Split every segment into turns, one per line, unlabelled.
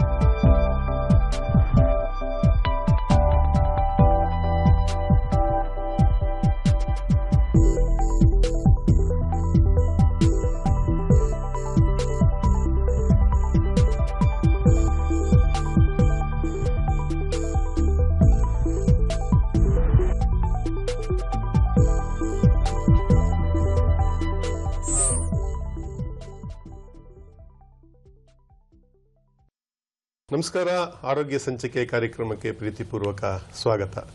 Thank you. ನಮಸ್ಕಾರ. ಆರೋಗ್ಯ ಸಂಚಿಕೆ ಕಾರ್ಯಕ್ರಮಕ್ಕೆ ಪ್ರೀತಿಪೂರ್ವಕ ಸ್ವಾಗತ.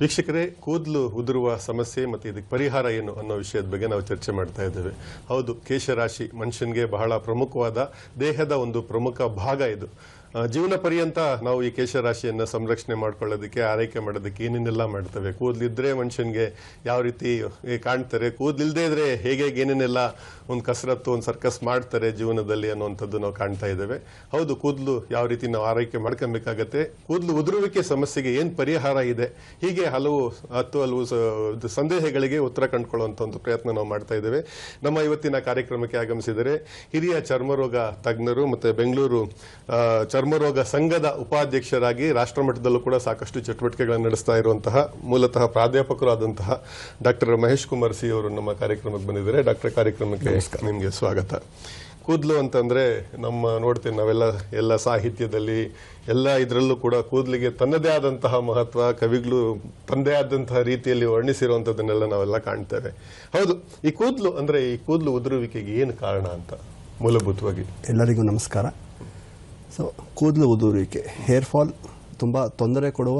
ವೀಕ್ಷಕರೇ, ಕೂದಲು ಉದುರುವ ಸಮಸ್ಯೆ ಮತ್ತು ಇದಕ್ಕೆ ಪರಿಹಾರ ಏನು ಅನ್ನೋ ವಿಷಯದ ಬಗ್ಗೆ ನಾವು ಚರ್ಚೆ ಮಾಡ್ತಾ ಇದ್ದೇವೆ. ಹೌದು, ಕೇಶರಾಶಿ ಮನುಷ್ಯನಿಗೆ ಬಹಳ ಪ್ರಮುಖವಾದ ದೇಹದ ಒಂದು ಪ್ರಮುಖ ಭಾಗ ಇದು. ಜೀವನ ಪರ್ಯಂತ ನಾವು ಈ ಕೇಶರಾಶಿಯನ್ನು ಸಂರಕ್ಷಣೆ ಮಾಡ್ಕೊಳ್ಳೋದಕ್ಕೆ, ಆರೈಕೆ ಮಾಡೋದಕ್ಕೆ ಏನೇನೆಲ್ಲ ಮಾಡ್ತವೆ? ಕೂದಲಿದ್ರೆ ಮನುಷ್ಯನಿಗೆ ಯಾವ ರೀತಿ ಕಾಣ್ತಾರೆ? ಕೂದಲಿಲ್ಲದೆ ಇದ್ರೆ ಹೇಗೆ ಏನೇನೆಲ್ಲ ಒಂದು ಕಸರತ್ತು, ಒಂದು ಸರ್ಕಸ್ ಮಾಡ್ತಾರೆ ಜೀವನದಲ್ಲಿ ಅನ್ನುವಂಥದ್ದು ನಾವು ಕಾಣ್ತಾ ಇದ್ದೇವೆ. ಹೌದು, ಕೂದಲು ಯಾವ ರೀತಿ ನಾವು ಆರೈಕೆ ಮಾಡ್ಕೊಬೇಕಾಗತ್ತೆ? ಕೂದಲು ಉದುರುವಿಕೆ ಸಮಸ್ಯೆಗೆ ಏನು ಪರಿಹಾರ ಇದೆ? ಹೀಗೆ ಹಲವು ಹತ್ತು ಹಲವು ಸಂದೇಹಗಳಿಗೆ ಉತ್ತರ ಕಂಡುಕೊಳ್ಳುವಂಥ ಒಂದು ಪ್ರಯತ್ನ ನಾವು ಮಾಡ್ತಾ ಇದ್ದೇವೆ. ನಮ್ಮ ಇವತ್ತಿನ ಕಾರ್ಯಕ್ರಮಕ್ಕೆ ಆಗಮಿಸಿದರೆ ಹಿರಿಯ ಚರ್ಮರೋಗ ತಜ್ಞರು ಮತ್ತು ಬೆಂಗಳೂರು ಚರ್ಮರೋಗ ಸಂಘದ ಉಪಾಧ್ಯಕ್ಷರಾಗಿ ರಾಷ್ಟ್ರಮಟ್ಟದಲ್ಲೂ ಕೂಡ ಸಾಕಷ್ಟು ಚಟುವಟಿಕೆಗಳನ್ನು ನಡೆಸ್ತಾ ಇರುವಂತಹ ಮೂಲತಃ ಪ್ರಾಧ್ಯಾಪಕರು ಆದಂತಹ ಡಾಕ್ಟರ್ ಮಹೇಶ್ ಕುಮಾರ್ ಸಿ ಅವರು ನಮ್ಮ ಕಾರ್ಯಕ್ರಮಕ್ಕೆ ಬಂದಿದ್ದಾರೆ. ಡಾಕ್ಟರ್ ಕಾರ್ಯಕ್ರಮಕ್ಕೆ ನಿಮಗೆ ಸ್ವಾಗತ. ಕೂದಲು ಅಂತಂದ್ರೆ ನಮ್ಮ ನೋಡ್ತೀವಿ ನಾವೆಲ್ಲ ಎಲ್ಲ ಸಾಹಿತ್ಯದಲ್ಲಿ ಎಲ್ಲ ಇದರಲ್ಲೂ ಕೂಡ ಕೂದಲಿಗೆ ತನ್ನದೇ ಆದಂತಹ ಮಹತ್ವ ಕವಿಗಳು ತನ್ನದೇ ಆದಂತಹ ರೀತಿಯಲ್ಲಿ ವರ್ಣಿಸಿರುವಂಥದ್ದನ್ನೆಲ್ಲ ನಾವೆಲ್ಲ ಕಾಣ್ತೇವೆ. ಹೌದು ಈ ಕೂದಲು ಅಂದ್ರೆ ಈ ಕೂದಲು ಉದುರುವಿಕೆಗೆ ಏನು ಕಾರಣ ಅಂತ ಮೂಲಭೂತವಾಗಿ?
ಎಲ್ಲರಿಗೂ ನಮಸ್ಕಾರ. ಸೊ ಕೂದಲು ಉದುರುವಿಕೆ ಹೇರ್ ಫಾಲ್ ತುಂಬ ತೊಂದರೆ ಕೊಡುವ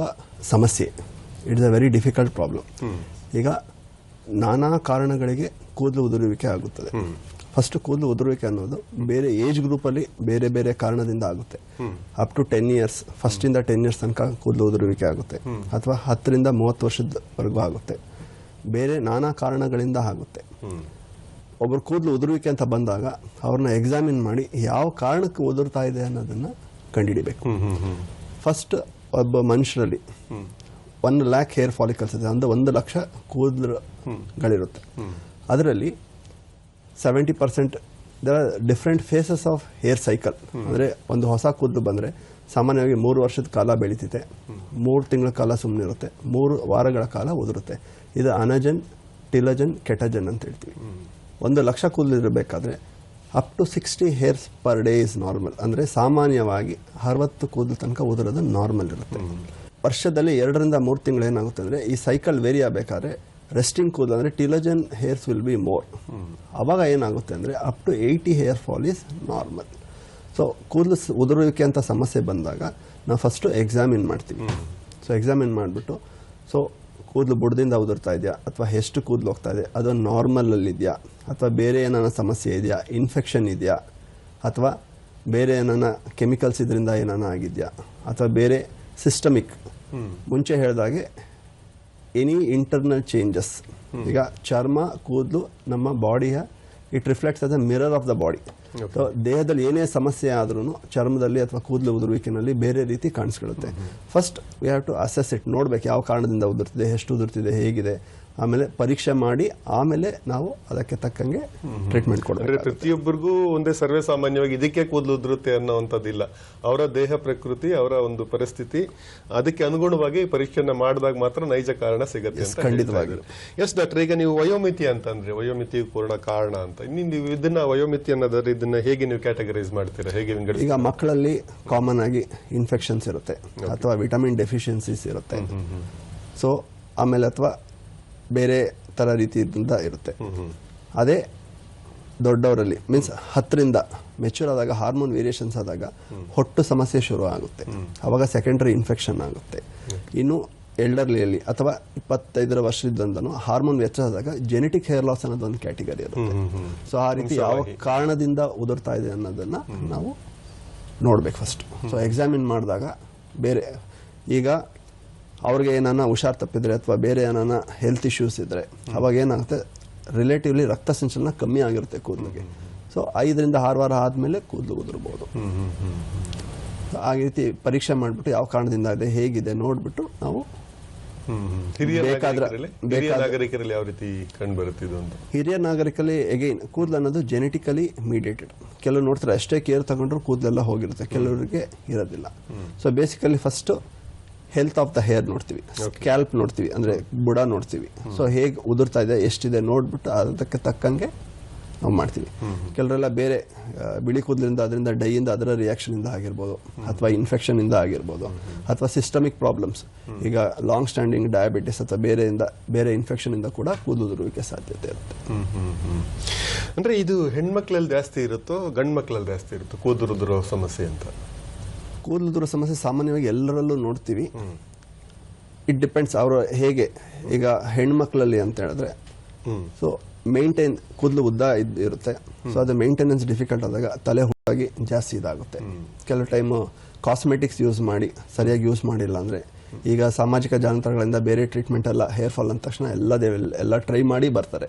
ಸಮಸ್ಯೆ. It's a very difficult problem ಈಗ ನಾನಾ ಕಾರಣಗಳಿಗೆ ಕೂದಲು ಉದುರುವಿಕೆ ಆಗುತ್ತದೆ. ಫಸ್ಟ್ ಕೂದಲು ಉದುರುವಿಕೆ ಅನ್ನೋದು ಬೇರೆ ಏಜ್ ಗ್ರೂಪಲ್ಲಿ ಬೇರೆ ಬೇರೆ ಕಾರಣದಿಂದ ಆಗುತ್ತೆ. ಅಪ್ ಟು ಟೆನ್ ಇಯರ್ಸ್ ಫಸ್ಟಿಂದ ಟೆನ್ ಇಯರ್ಸ್ ತನಕ ಕೂದಲು ಉದುರುವಿಕೆ ಆಗುತ್ತೆ. ಅಥವಾ ಹತ್ತರಿಂದ ಮೂವತ್ತು ವರ್ಷದವರೆಗೂ ಆಗುತ್ತೆ. ಬೇರೆ ನಾನಾ ಕಾರಣಗಳಿಂದ ಆಗುತ್ತೆ. ಒಬ್ಬರು ಕೂದಲು ಉದುರುವಿಕೆ ಅಂತ ಬಂದಾಗ ಅವ್ರನ್ನ ಎಕ್ಸಾಮಿನ್ ಮಾಡಿ ಯಾವ ಕಾರಣಕ್ಕೆ ಉದುರ್ತಾ ಇದೆ ಅನ್ನೋದನ್ನ ಕಂಡುಹಿಡಿಬೇಕು ಫಸ್ಟ್ ಒಬ್ಬ ಮನುಷ್ಯರಲ್ಲಿ ಒನ್ ಲ್ಯಾಕ್ ಹೇರ್ ಫಾಲಿಕಲ್ಸ್ ಇದೆ. ಅಂದ್ರೆ ಒಂದು ಲಕ್ಷ ಕೂದಲುಗಳಿರುತ್ತೆ. ಅದರಲ್ಲಿ seventy percent there are different phases of hair cycle ಅಂದರೆ ಒಂದು ಹೊಸ ಕೂದಲು ಬಂದರೆ ಸಾಮಾನ್ಯವಾಗಿ ಮೂರು ವರ್ಷದ ಕಾಲ ಬೆಳೀತಿದೆ. ಮೂರು ತಿಂಗಳ ಕಾಲ ಸುಮ್ಮನೆ ಇರುತ್ತೆ ಮೂರು ವಾರಗಳ ಕಾಲ ಉದುರುತ್ತೆ. ಇದು ಅನಜನ್ ಟಿಲಜನ್ ಕೆಟಜನ್ ಅಂತ ಹೇಳ್ತೀವಿ. ಒಂದು ಲಕ್ಷ ಕೂದಲು ಇರಬೇಕಾದ್ರೆ up to sixty hairs per day is normal ಅಂದರೆ ಸಾಮಾನ್ಯವಾಗಿ ಅರವತ್ತು ಕೂದಲು ತನಕ ಉದುರೋದು ನಾರ್ಮಲ್ ಇರುತ್ತೆ. ವರ್ಷದಲ್ಲಿ ಎರಡರಿಂದ ಮೂರು ತಿಂಗಳು ಏನಾಗುತ್ತೆ ಅಂದರೆ ಈ ಸೈಕಲ್ ವೇರಿ ಆಗಬೇಕಾದ್ರೆ ರೆಸ್ಟಿಂಗ್ ಕೂದಲು ಅಂದರೆ telogen hairs will be more ಅವಾಗ ಏನಾಗುತ್ತೆ ಅಂದರೆ up to eighty hair fall is normal so ಕೂದಲು ಉದುರುವಿಕೆ ಅಂತ ಸಮಸ್ಯೆ ಬಂದಾಗ ನಾವು ಫಸ್ಟು ಎಕ್ಸಾಮಿನ್ ಮಾಡ್ತೀವಿ. ಸೊ ಎಕ್ಸಾಮಿನ್ ಮಾಡಿಬಿಟ್ಟು ಸೊ ಕೂದಲು ಬುಡದಿಂದ ಉದುರ್ತಾ ಇದೆಯಾ? ಅಥವಾ ಎಷ್ಟು ಕೂದಲು ಹೋಗ್ತಾ ಇದೆ? ಅದು ನಾರ್ಮಲಲ್ಲಿದೆಯಾ? ಅಥವಾ ಬೇರೆ ಏನಾನ ಸಮಸ್ಯೆ ಇದೆಯಾ? ಇನ್ಫೆಕ್ಷನ್ ಇದೆಯಾ? ಅಥವಾ ಬೇರೆ ಏನಾನ ಕೆಮಿಕಲ್ಸ್ ಇದರಿಂದ ಏನಾನ ಆಗಿದೆಯಾ? ಅಥವಾ ಬೇರೆ ಸಿಸ್ಟಮಿಕ್? ಮುಂಚೆ ಹೇಳಿದಾಗೆ ಎನಿ ಇಂಟರ್ನಲ್ ಚೇಂಜಸ್. ಈಗ ಚರ್ಮ, ಕೂದಲು, ನಮ್ಮ ಬಾಡಿಯ, it reflects as a mirror of the body. ದೇಹದಲ್ಲಿ ಏನೇ ಸಮಸ್ಯೆ ಆದ್ರೂ ಚರ್ಮದಲ್ಲಿ ಅಥವಾ ಕೂದಲು ಉದುರುವಿಕೆನಲ್ಲಿ ಬೇರೆ ರೀತಿ ಕಾಣಿಸ್ಕೊಳ್ಳುತ್ತೆ. First we have to assess it ನೋಡ್ಬೇಕು ಯಾವ ಕಾರಣದಿಂದ ಉದುರ್ತಿದೆ ಎಷ್ಟು ಉದುರ್ತಿದೆ ಹೇಗಿದೆ. ಆಮೇಲೆ ಪರೀಕ್ಷೆ ಮಾಡಿ ಆಮೇಲೆ ನಾವು ಅದಕ್ಕೆ ತಕ್ಕಂಗೆ ಟ್ರೀಟ್ಮೆಂಟ್ ಕೊಡ್ತೇವೆ
ಪ್ರತಿಯೊಬ್ಬರಿಗೂ ಒಂದೇ ಸರ್ವೇ ಸಾಮಾನ್ಯವಾಗಿ ಇದಕ್ಕೆ ಕೂದಲು ಉದುರುತ್ತೆ ಅನ್ನೋವಂಥದ್ದಿಲ್ಲ. ಅವರ ದೇಹ ಪ್ರಕೃತಿ ಅವರ ಒಂದು ಪರಿಸ್ಥಿತಿ ಅದಕ್ಕೆ ಅನುಗುಣವಾಗಿ ಪರೀಕ್ಷೆಯನ್ನು ಮಾಡಿದಾಗ ಮಾತ್ರ ನೈಜ ಕಾರಣ ಸಿಗುತ್ತೆ
ಖಂಡಿತವಾಗಿ.
ಎಸ್ ಡಾಕ್ಟರ್ ಈಗ ನೀವು ವಯೋಮಿತಿ ಅಂತಂದ್ರೆ ವಯೋಮಿತಿ ಪೂರ್ಣ ಕಾರಣ ಅಂತ. ಇನ್ನು ನೀವು ಇದನ್ನ ವಯೋಮಿತಿ ಅನ್ನೋದಾದ್ರೆ ಇದನ್ನ ಹೇಗೆ ನೀವು ಕ್ಯಾಟಗರೈಸ್ ಮಾಡ್ತೀರಾ? ಹೇಗೆ
ಈಗ ಮಕ್ಕಳಲ್ಲಿ ಕಾಮನ್ ಆಗಿ ಇನ್ಫೆಕ್ಷನ್ಸ್ ಇರುತ್ತೆ ಅಥವಾ ವಿಟಮಿನ್ ಡೆಫಿಷಿಯನ್ಸೀಸ್ ಇರುತ್ತೆ. ಸೊ ಆಮೇಲೆ ಅಥವಾ ಬೇರೆ ಥರ ರೀತಿಯಿಂದ ಇರುತ್ತೆ. ಅದೇ ದೊಡ್ಡವರಲ್ಲಿ ಮೀನ್ಸ್ ಹತ್ತರಿಂದ ಮೆಚೂರ್ ಆದಾಗ ಹಾರ್ಮೋನ್ ವೇರಿಯೇಷನ್ಸ್ ಆದಾಗ ಹೊಟ್ಟು ಸಮಸ್ಯೆ ಶುರು ಆಗುತ್ತೆ. ಅವಾಗ ಸೆಕೆಂಡರಿ ಇನ್ಫೆಕ್ಷನ್ ಆಗುತ್ತೆ. ಇನ್ನು ಎಲ್ಡರ್ಲಿಯಲ್ಲಿ ಅಥವಾ ಇಪ್ಪತ್ತೈದರ ವರ್ಷದಿಂದನೂ ಹಾರ್ಮೋನ್ ವ್ಯತ್ಯಾಸ ಆದಾಗ ಜೆನೆಟಿಕ್ ಹೇರ್ ಲಾಸ್ ಅನ್ನೋದು ಒಂದು ಕ್ಯಾಟಗರಿ ಇರುತ್ತೆ. ಸೊ ಆ ರೀತಿ ಯಾವ ಕಾರಣದಿಂದ ಉದುರ್ತಾ ಇದೆ ಅನ್ನೋದನ್ನ ನಾವು ನೋಡ್ಬೇಕು ಫಸ್ಟ್ ಸೊ ಎಕ್ಸಾಮಿನ್ ಮಾಡಿದಾಗ ಬೇರೆ ಈಗ ಅವ್ರಿಗೆ ಏನಾನ ಹುಷಾರ್ ತಪ್ಪಿದ್ರೆ ಅಥವಾ ಬೇರೆ ಏನಾನ ಹೆಲ್ತ್ ಇಶ್ಯೂಸ್ ಇದ್ರೆ ಅವಾಗ ಏನಾಗುತ್ತೆ? ರಿಲೇಟಿವ್ಲಿ ರಕ್ತ ಸಂಚಲನ ಕಮ್ಮಿ ಆಗಿರುತ್ತೆ ಕೂದಲಿಗೆ. ಸೊ ಐದರಿಂದ ಆರು ವಾರ ಆದಮೇಲೆ ಕೂದಲು ಉದುರ್ಬೋದು. ಆ ರೀತಿ ಪರೀಕ್ಷೆ ಮಾಡಿಬಿಟ್ಟು ಯಾವ ಕಾರಣದಿಂದ ಇದೆ ಹೇಗಿದೆ ನೋಡಿಬಿಟ್ಟು ನಾವು.
ಹಿರಿಯ ನಾಗರಿಕರಲ್ಲಿ? ಹಿರಿಯ ನಾಗರಿಕರಲ್ಲಿ ಯಾವ ರೀತಿ ಕಂಡು ಬರುತ್ತೆ ಇದು ಅಂತ?
ಹಿರಿಯ ನಾಗರಿಕಲ್ಲಿ ಎಗೈನ್ ಕೂದಲು ಅನ್ನೋದು ಜೆನೆಟಿಕಲಿ ಮೀಡಿಯೇಟೆಡ್ ಕೆಲವರು ನೋಡ್ತಾರೆ ಅಷ್ಟೇ ಕೇರ್ ತಗೊಂಡ್ರು ಕೂದಲೆಲ್ಲ ಹೋಗಿರುತ್ತೆ. ಕೆಲವರಿಗೆ ಇರೋದಿಲ್ಲ. So basically first health of the hair ನೋಡ್ತೀವಿ ಸ್ಕ್ಯಾಲ್ಪ್ ನೋಡ್ತೀವಿ ಅಂದ್ರೆ ಬುಡ ನೋಡ್ತೀವಿ. ಸೊ ಹೇಗೆ ಉದುರ್ತಾ ಇದೆ ಎಷ್ಟಿದೆ ನೋಡ್ಬಿಟ್ಟು ಅದಕ್ಕೆ ತಕ್ಕಂಗೆ ನಾವು ಮಾಡ್ತೀವಿ. ಕೆಲವರೆಲ್ಲ ಬೇರೆ ಬಿಳಿ ಕೂದಲಿಂದ ಅದರಿಂದ ಡೈಯಿಂದ ಅದರ ರಿಯಾಕ್ಷನ್ ಇಂದ ಆಗಿರ್ಬೋದು ಅಥವಾ ಇನ್ಫೆಕ್ಷನ್ ಇಂದ ಆಗಿರ್ಬೋದು ಅಥವಾ ಸಿಸ್ಟಮಿಕ್ ಪ್ರಾಬ್ಲಮ್ಸ್ ಈಗ ಲಾಂಗ್ ಸ್ಟ್ಯಾಂಡಿಂಗ್ ಡಯಾಬಿಟಿಸ್ ಅಥವಾ ಬೇರೆಯಿಂದ ಬೇರೆ ಇನ್ಫೆಕ್ಷನ್ ಇಂದ ಕೂಡ ಕೂದಲುದುರುವಿಕೆ ಸಾಧ್ಯತೆ ಇರುತ್ತೆ.
ಅಂದರೆ ಇದು ಹೆಣ್ಮಕ್ಳಲ್ಲಿ ಜಾಸ್ತಿ ಇರುತ್ತೋ ಗಂಡು ಮಕ್ಳಲ್ಲಿ ಜಾಸ್ತಿ ಇರುತ್ತೋ ಕೂದರುದ್ರೋ ಸಮಸ್ಯೆ ಅಂತ?
ಕೂದಲು ಸಮಸ್ಯೆ ಸಾಮಾನ್ಯವಾಗಿ ಎಲ್ಲರಲ್ಲೂ ನೋಡ್ತೀವಿ. ಇಟ್ ಡಿಪೆಂಡ್ಸ್ ಅವರು ಹೇಗೆ ಈಗ ಹೆಣ್ಮಕ್ಳಲ್ಲಿ ಅಂತ ಹೇಳಿದ್ರೆ ಸೊ ಮೇಂಟೈನ್ ಕೂದಲು ಉದ್ದ ಇದ್ ಇರುತ್ತೆ. ಸೊ ಅದು ಮೇಂಟೆನೆನ್ಸ್ ಡಿಫಿಕಲ್ಟ್ ಆದಾಗ ತಲೆ ಹುಟ್ಟಾಗಿ ಜಾಸ್ತಿ ಇದಾಗುತ್ತೆ. ಕೆಲವು ಟೈಮು ಕಾಸ್ಮೆಟಿಕ್ಸ್ ಯೂಸ್ ಮಾಡಿ ಸರಿಯಾಗಿ ಯೂಸ್ ಮಾಡಿಲ್ಲ ಅಂದ್ರೆ ಈಗ ಸಾಮಾಜಿಕ ಜಾಲತಾಣಗಳಿಂದ ಬೇರೆ ಟ್ರೀಟ್ಮೆಂಟ್ ಎಲ್ಲ ಹೇರ್ ಫಾಲ್ ಅಂದ ತಕ್ಷಣ ಎಲ್ಲ ಎಲ್ಲ ಟ್ರೈ ಮಾಡಿ ಬರ್ತಾರೆ.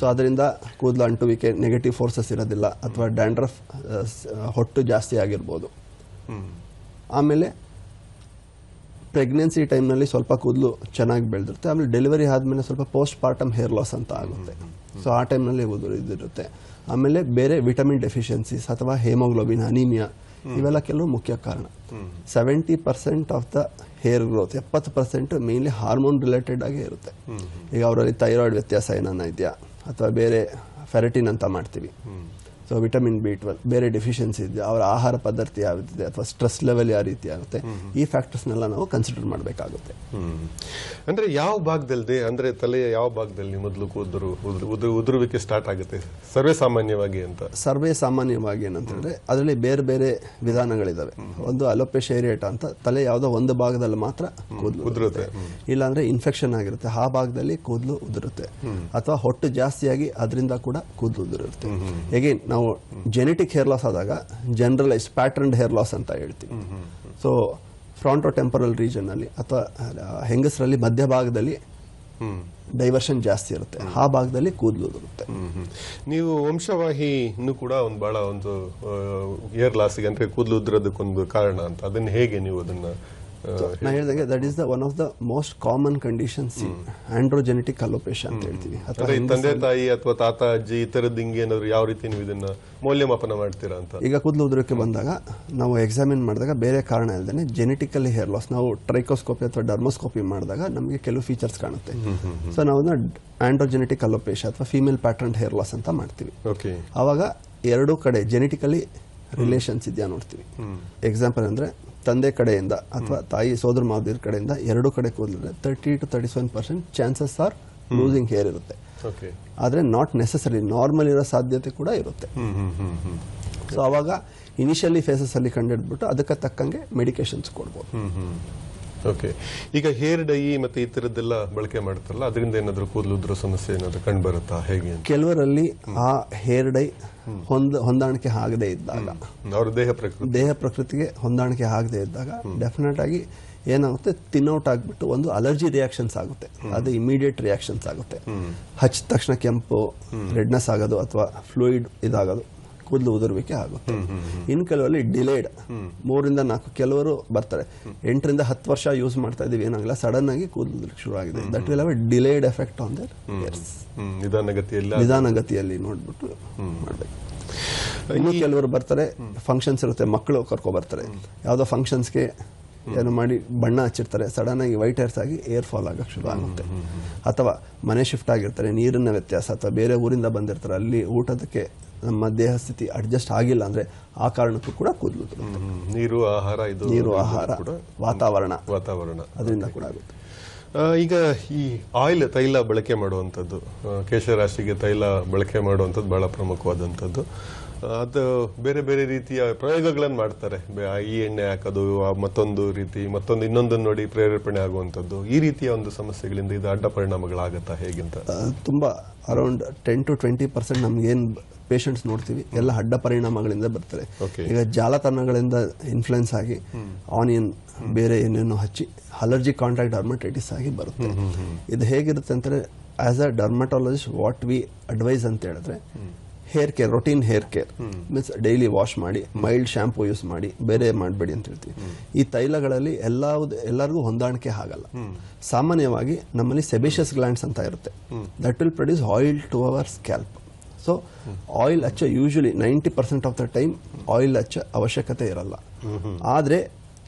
ಸೊ ಅದರಿಂದ ಕೂದಲು ಅಂಟುವಿಕೆ ನೆಗೆಟಿವ್ ಫೋರ್ಸಸ್ ಇರೋದಿಲ್ಲ ಅಥವಾ ಡ್ಯಾಂಡ್ರಫ್ ಹೊಟ್ಟು ಜಾಸ್ತಿ ಆಗಿರ್ಬೋದು. ಆಮೇಲೆ ಪ್ರೆಗ್ನೆನ್ಸಿ ಟೈಮ್ನಲ್ಲಿ ಸ್ವಲ್ಪ ಕೂದಲು ಚೆನ್ನಾಗಿ ಬೆಳೆದಿರುತ್ತೆ. ಆಮೇಲೆ ಡೆಲಿವರಿ ಆದಮೇಲೆ ಸ್ವಲ್ಪ ಪೋಸ್ಟ್ ಪಾರ್ಟಮ್ ಹೇರ್ ಲಾಸ್ ಅಂತ ಆಗುತ್ತೆ. ಸೊ ಆ ಟೈಮ್ನಲ್ಲಿ ಉದುರು ಇದಿರುತ್ತೆ ಆಮೇಲೆ ಬೇರೆ ವಿಟಮಿನ್ ಡೆಫಿಷಿಯನ್ಸೀಸ್ ಅಥವಾ ಹೇಮೋಗ್ಲೋಬಿನ್ ಅನಿಮಿಯಾ ಇವೆಲ್ಲ ಕೆಲವು ಮುಖ್ಯ ಕಾರಣ. Seventy percent of the hair growth ಎಪ್ಪತ್ತು ಪರ್ಸೆಂಟ್ ಮೇನ್ಲಿ ಹಾರ್ಮೋನ್ ರಿಲೇಟೆಡ್ ಆಗೇ ಇರುತ್ತೆ. ಈಗ ಅವರಲ್ಲಿ ಥೈರಾಯ್ಡ್ ವ್ಯತ್ಯಾಸ ಏನಾನ ಇದೆಯಾ? ಅಥವಾ ಬೇರೆ ಫೆರಟಿನ್ ಅಂತ ಮಾಡ್ತೀವಿ. ಸೊ ವಿಟಮಿನ್ ಬಿ ಟ್ವೆಲ್ ಬೇರೆ ಡೆಫಿಷಿಯನ್ಸಿ ಇದೆ ಅವರ ಆಹಾರ ಪದ್ಧತಿ ಯಾವ್ದಿದೆ ಅಥವಾ ಸ್ಟ್ರೆಸ್ ಲೆವೆಲ್ ಯಾವ ರೀತಿ ಆಗುತ್ತೆ ಈ ಫ್ಯಾಕ್ಟರ್ಸ್ನೆಲ್ಲ ನಾವು ಕನ್ಸಿಡರ್ ಮಾಡಬೇಕಾಗುತ್ತೆ.
ಅಂದ್ರೆ ಯಾವ ಭಾಗದಲ್ಲಿ ಅಂದ್ರೆ ತಲೆಯ ಯಾವ ಭಾಗದಲ್ಲಿ ಮೊದಲು ಕೂದರು ಉದುರು ಉದುರು ಉದುರುವಿಕೆ ಸ್ಟಾರ್ಟ್ ಆಗುತ್ತೆ? ಸರ್ವೇ ಸಾಮಾನ್ಯವಾಗಿ ಅಂತ.
ಸರ್ವೇ ಸಾಮಾನ್ಯವಾಗಿ ಏನಂತಂದ್ರೆ ಅದರಲ್ಲಿ ಬೇರೆ ಬೇರೆ ವಿಧಾನಗಳಿದಾವೆ. ಒಂದು ಅಲೋಪೇಶಿಯಾ ಏರಿಯೇಟ ಅಂತ ತಲೆ ಯಾವುದೋ ಒಂದು ಭಾಗದಲ್ಲಿ ಮಾತ್ರ ಕೂದಲು
ಉದುರುತ್ತೆ.
ಇಲ್ಲಾಂದ್ರೆ ಇನ್ಫೆಕ್ಷನ್ ಆಗಿರುತ್ತೆ. ಆ ಭಾಗದಲ್ಲಿ ಕೂದಲು ಉದುರುತ್ತೆ. ಅಥವಾ ಹೊಟ್ಟು ಜಾಸ್ತಿಯಾಗಿ ಅದರಿಂದ ಕೂಡ ಕೂದಲು ಉದುರುತ್ತೆ. ಹೇಗೆ ನಾವು ಜೆನೆಟಿಕ್ ಹೇರ್ ಲಾಸ್ ಆದಾಗ ಜನರಲೈಸ್ ಪ್ಯಾಟ್ರನ್ ಹೇರ್ ಲಾಸ್ ಅಂತ ಹೇಳ್ತೀವಿ. ಸೊ ಫ್ರಾಂಟೋ ಟೆಂಪರಲ್ ರೀಜನ್ ಅಲ್ಲಿ ಅಥವಾ ಹೆಂಗಸರಲ್ಲಿ ಮಧ್ಯಭಾಗದಲ್ಲಿ ಡೈವರ್ಷನ್ ಜಾಸ್ತಿ ಇರುತ್ತೆ. ಆ ಭಾಗದಲ್ಲಿ ಕೂದಲು ಉದುರುತ್ತೆ.
ನೀವು ವಂಶವಾಹಿ ವಂಶವಾಹಿನೂ ಕೂಡ ಒಂದು ಬಹಳ ಒಂದು ಏರ್ ಲಾಸ್ಗೆ ಅಂದ್ರೆ ಕೂದಲು ಉದ್ರೋದಕ್ಕೊಂದು ಕಾರಣ ಅಂತ. ಅದನ್ನ ಹೇಗೆ ನೀವು ಅದನ್ನ
ನಾ ಹೇಳಿದಂಗೆ that is the one of the most common conditions androgenetic alopecia ಅಂತ ಹೇಳ್ತೀವಿ ಅಥವಾ
ತಂದೆ ತಾಯಿ ಅಥವಾ ತಾತ ಅಜ್ಜಿ ಈ ಥರದ್ದು ಹಿಂಗೆ ಏನಾದ್ರು ಯಾವ ರೀತಿ ನೀವು ಇದನ್ನ ಮೌಲ್ಯಮಾಪನ ಮಾಡ್ತೀರಾ ಅಂತ?
ಈಗ ಕೂದಲು ಉದ್ರಕ್ಕೆ ಬಂದಾಗ ನಾವು ಎಕ್ಸಾಮಿನ್ ಮಾಡಿದಾಗ ಬೇರೆ ಕಾರಣ ಇಲ್ಲದೆ ಜೆನೆಟಿಕಲಿ ಹೇರ್ ಲಾಸ್ ನಾವು ಟ್ರೈಕೋಸ್ಕೋಪಿ ಅಥವಾ ಡರ್ಮೋಸ್ಕೋಪಿ ಮಾಡಿದಾಗ ನಮಗೆ ಕೆಲವು ಫೀಚರ್ಸ್ ಕಾಣುತ್ತೆ. ಸೊ ನಾವು ಆಂಡ್ರೋಜೆನೆಟಿಕ್ ಅಲೋಪೇಶಿಯಾ ಅಥವಾ ಫೀಮೇಲ್ ಪ್ಯಾಟರ್ನ್ ಹೇರ್ ಲಾಸ್ ಅಂತ ಮಾಡ್ತೀವಿ.
ಓಕೆ
ಆವಾಗ ಎರಡೂ ಕಡೆ ಜೆನೆಟಿಕಲಿ ರಿಲೇಷನ್ಸ್ ಇದೆಯಾ ನೋಡ್ತೀವಿ. ಎಕ್ಸಾಂಪಲ್ ಅಂದ್ರೆ ತಂದೆ ಕಡೆಯಿಂದ ಅಥವಾ ತಾಯಿ ಸೋದರ ಮಾವದಿರ ಕಡೆಯಿಂದ ಎರಡು ಕಡೆ ಕೂದಲಿದ್ರೆ thirty to thirty seven percent chances are losing hair ಇರುತ್ತೆ.
ಓಕೆ
ಆದರೆ ನಾಟ್ ನೆಸಸರಿ ನಾರ್ಮಲ್ ಇರೋ ಸಾಧ್ಯತೆ ಕೂಡ ಇರುತ್ತೆ. ಸೊ ಅವಾಗ ಇನಿಷಿಯಲಿ ಫೇಸಸ್ ಅಲ್ಲಿ ಕಂಡಿಡ್ಬಿಟ್ಟು ಅದಕ್ಕೆ ತಕ್ಕಂಗೆ ಮೆಡಿಕೇಶನ್ಸ್ ಕೊಡ್ಬೋದು.
ಓಕೆ ಈಗ ಹೇರ್ ಡೈ ಮತ್ತೆ ಈ ತರದ್ದೆಲ್ಲ ಬಳಕೆ ಮಾಡ್ತಾರಲ್ಲ ಅದರಿಂದ ಏನಾದರೂ ಕೂದಲು ಉದ್ರೋ ಸಮಸ್ಯೆ ಏನಾದ್ರು ಕಂಡು ಬರುತ್ತಾ? ಹೇಗೆ
ಕೆಲವರಲ್ಲಿ ಆ ಹೇರ್ ಡೈ ಹೊಂದ ಹೊಂದಾಣಿಕೆ ಆಗದೆ ಇದ್ದಾಗ.
ಅವ್ರ ದೇಹ ಪ್ರಕೃತಿ.
ದೇಹ ಪ್ರಕೃತಿಗೆ ಹೊಂದಾಣಿಕೆ ಆಗದೆ ಇದ್ದಾಗ ಡೆಫಿನೆಟ್ ಆಗಿ ಏನಾಗುತ್ತೆ? ತಿನ್ಔಟ್ ಆಗಿಬಿಟ್ಟು ಒಂದು ಅಲರ್ಜಿ ರಿಯಾಕ್ಷನ್ಸ್ ಆಗುತ್ತೆ. ಅದು ಇಮಿಡಿಯೇಟ್ ರಿಯಾಕ್ಷನ್ಸ್ ಆಗುತ್ತೆ. ಹಚ್ಚಿದ ತಕ್ಷಣ ಕೆಂಪು ರೆಡ್ನೆಸ್ ಆಗೋದು ಅಥವಾ ಫ್ಲೂಯಿಡ್ ಇದಾಗೋದು. ಕೂದಲು ಉದುರುವಿಕೆ ಆಗುತ್ತೆ. ಇನ್ನು ಕೆಲವರಲ್ಲಿ ಡಿಲೇಡ್. ಮೂರಿಂದ ನಾಲ್ಕು ಕೆಲವರು ಬರ್ತಾರೆ. ಎಂಟರಿಂದ ಹತ್ತು ವರ್ಷ ಯೂಸ್ ಮಾಡ್ತಾ ಇದೀವಿ ಏನಾಗಲ್ಲ ಸಡನ್ ಆಗಿ ಕೂದಲು ಉದುರಿಕೆ ಶುರು ಆಗಿದೆ. That will have a delayed effect on their years
ನಿಧಾನಗತಿಯಲ್ಲಿ
ನಿಧಾನಗತಿಯಲ್ಲಿ ನೋಡ್ಬಿಟ್ಟು ಮಾಡ್ಬೇಕು. ಇನ್ನು ಕೆಲವರು ಬರ್ತಾರೆ ಫಂಕ್ಷನ್ಸ್ ಇರುತ್ತೆ ಮಕ್ಕಳು ಕರ್ಕೊ ಬರ್ತಾರೆ. ಯಾವುದೋ ಫಂಕ್ಷನ್ಸ್ಗೆ ಏನು ಮಾಡಿ ಬಣ್ಣ ಹಚ್ಚಿರ್ತಾರೆ ಸಡನ್ ಆಗಿ ವೈಟ್ ಹೇರ್ಸ್ ಆಗಿ ಏರ್ ಫಾಲ್ ಆಗಕ್ಕೆ ಶುರು ಆಗುತ್ತೆ. ಅಥವಾ ಮನೆ ಶಿಫ್ಟ್ ಆಗಿರ್ತಾರೆ ನೀರಿನ ವ್ಯತ್ಯಾಸ ಅಥವಾ ಬೇರೆ ಊರಿಂದ ಬಂದಿರ್ತಾರೆ ಅಲ್ಲಿ ಊಟದಕ್ಕೆ ನಮ್ಮ ದೇಹ ಸ್ಥಿತಿ ಅಡ್ಜಸ್ಟ್ ಆಗಿಲ್ಲ ಅಂದ್ರೆ ಆ ಕಾರಣಕ್ಕೂ ಕೂಡ ಕೂದಲು
ನೀರು ಆಹಾರ ಇದು
ನೀರು ಆಹಾರ ವಾತಾವರಣ.
ವಾತಾವರಣ.
ಅದರಿಂದ ಕೂಡ ಆಗುತ್ತೆ.
ಈಗ ಈ ಆಯಿಲ್ ತೈಲ ಬಳಕೆ ಮಾಡುವಂಥದ್ದು ಕೇಶರಾಶಿಗೆ ತೈಲ ಬಳಕೆ ಮಾಡುವಂಥದ್ದು ಬಹಳ ಪ್ರಮುಖವಾದಂಥದ್ದು. ಅದು ಬೇರೆ ಬೇರೆ ರೀತಿಯ ಪ್ರಯೋಗಗಳನ್ನು ಮಾಡ್ತಾರೆ. ಈ ಎಣ್ಣೆ ಹಾಕೋದು ಮತ್ತೊಂದು ರೀತಿ ಮತ್ತೊಂದು ಇನ್ನೊಂದನ್ನು ನೋಡಿ ಪ್ರೇರೇಪಣೆ ಆಗುವಂಥದ್ದು. ಈ ರೀತಿಯ ಒಂದು ಸಮಸ್ಯೆಗಳಿಂದ ಇದು ಅಡ್ಡ ಪರಿಣಾಮಗಳಾಗತ್ತಾ ಹೇಗಿಂತ?
ತುಂಬ around ten to twenty percent ನಮ್ಗೇನು ಪೇಷಂಟ್ಸ್ ನೋಡ್ತೀವಿ. ಎಲ್ಲ ಅಡ್ಡ ಪರಿಣಾಮಗಳಿಂದ ಬರ್ತಾರೆ. ಈಗ ಜಾಲತಾಣಗಳಿಂದ ಇನ್ಫ್ಲುಯೆನ್ಸ್ ಆಗಿ ಆನಿಯನ್ ಬೇರೆ ಏನೇನೋ ಹಚ್ಚಿ ಅಲರ್ಜಿ ಕಾಂಟ್ಯಾಕ್ಟ್ ಡರ್ಮಟೈಟಿಸ್ ಆಗಿ ಬರುತ್ತೆ. ಇದು ಹೇಗಿರುತ್ತೆ ಅಂತಂದ್ರೆ as a dermatologist what we advise ಅಂತ ಹೇಳಿದ್ರೆ hair care routine hair care means daily wash ಮಾಡಿ ಮೈಲ್ಡ್ ಶಾಂಪೂ ಯೂಸ್ ಮಾಡಿ ಬೇರೆ ಮಾಡಬೇಡಿ ಅಂತ ಹೇಳ್ತೀವಿ. ಈ ತೈಲಗಳಲ್ಲಿ ಎಲ್ಲ ಎಲ್ಲರಿಗೂ ಹೊಂದಾಣಿಕೆ ಆಗಲ್ಲ. ಸಾಮಾನ್ಯವಾಗಿ ನಮ್ಮಲ್ಲಿ ಸೆಬಿಷಿಯಸ್ ಗ್ಲ್ಯಾಂಡ್ಸ್ ಅಂತ ಇರುತ್ತೆ. That will produce oil to our scalp so oil ಹಚ್ಚ usually ninety percent of the time oil ಹಚ್ಚ ಅವಶ್ಯಕತೆ ಇರಲ್ಲ. ಆದರೆ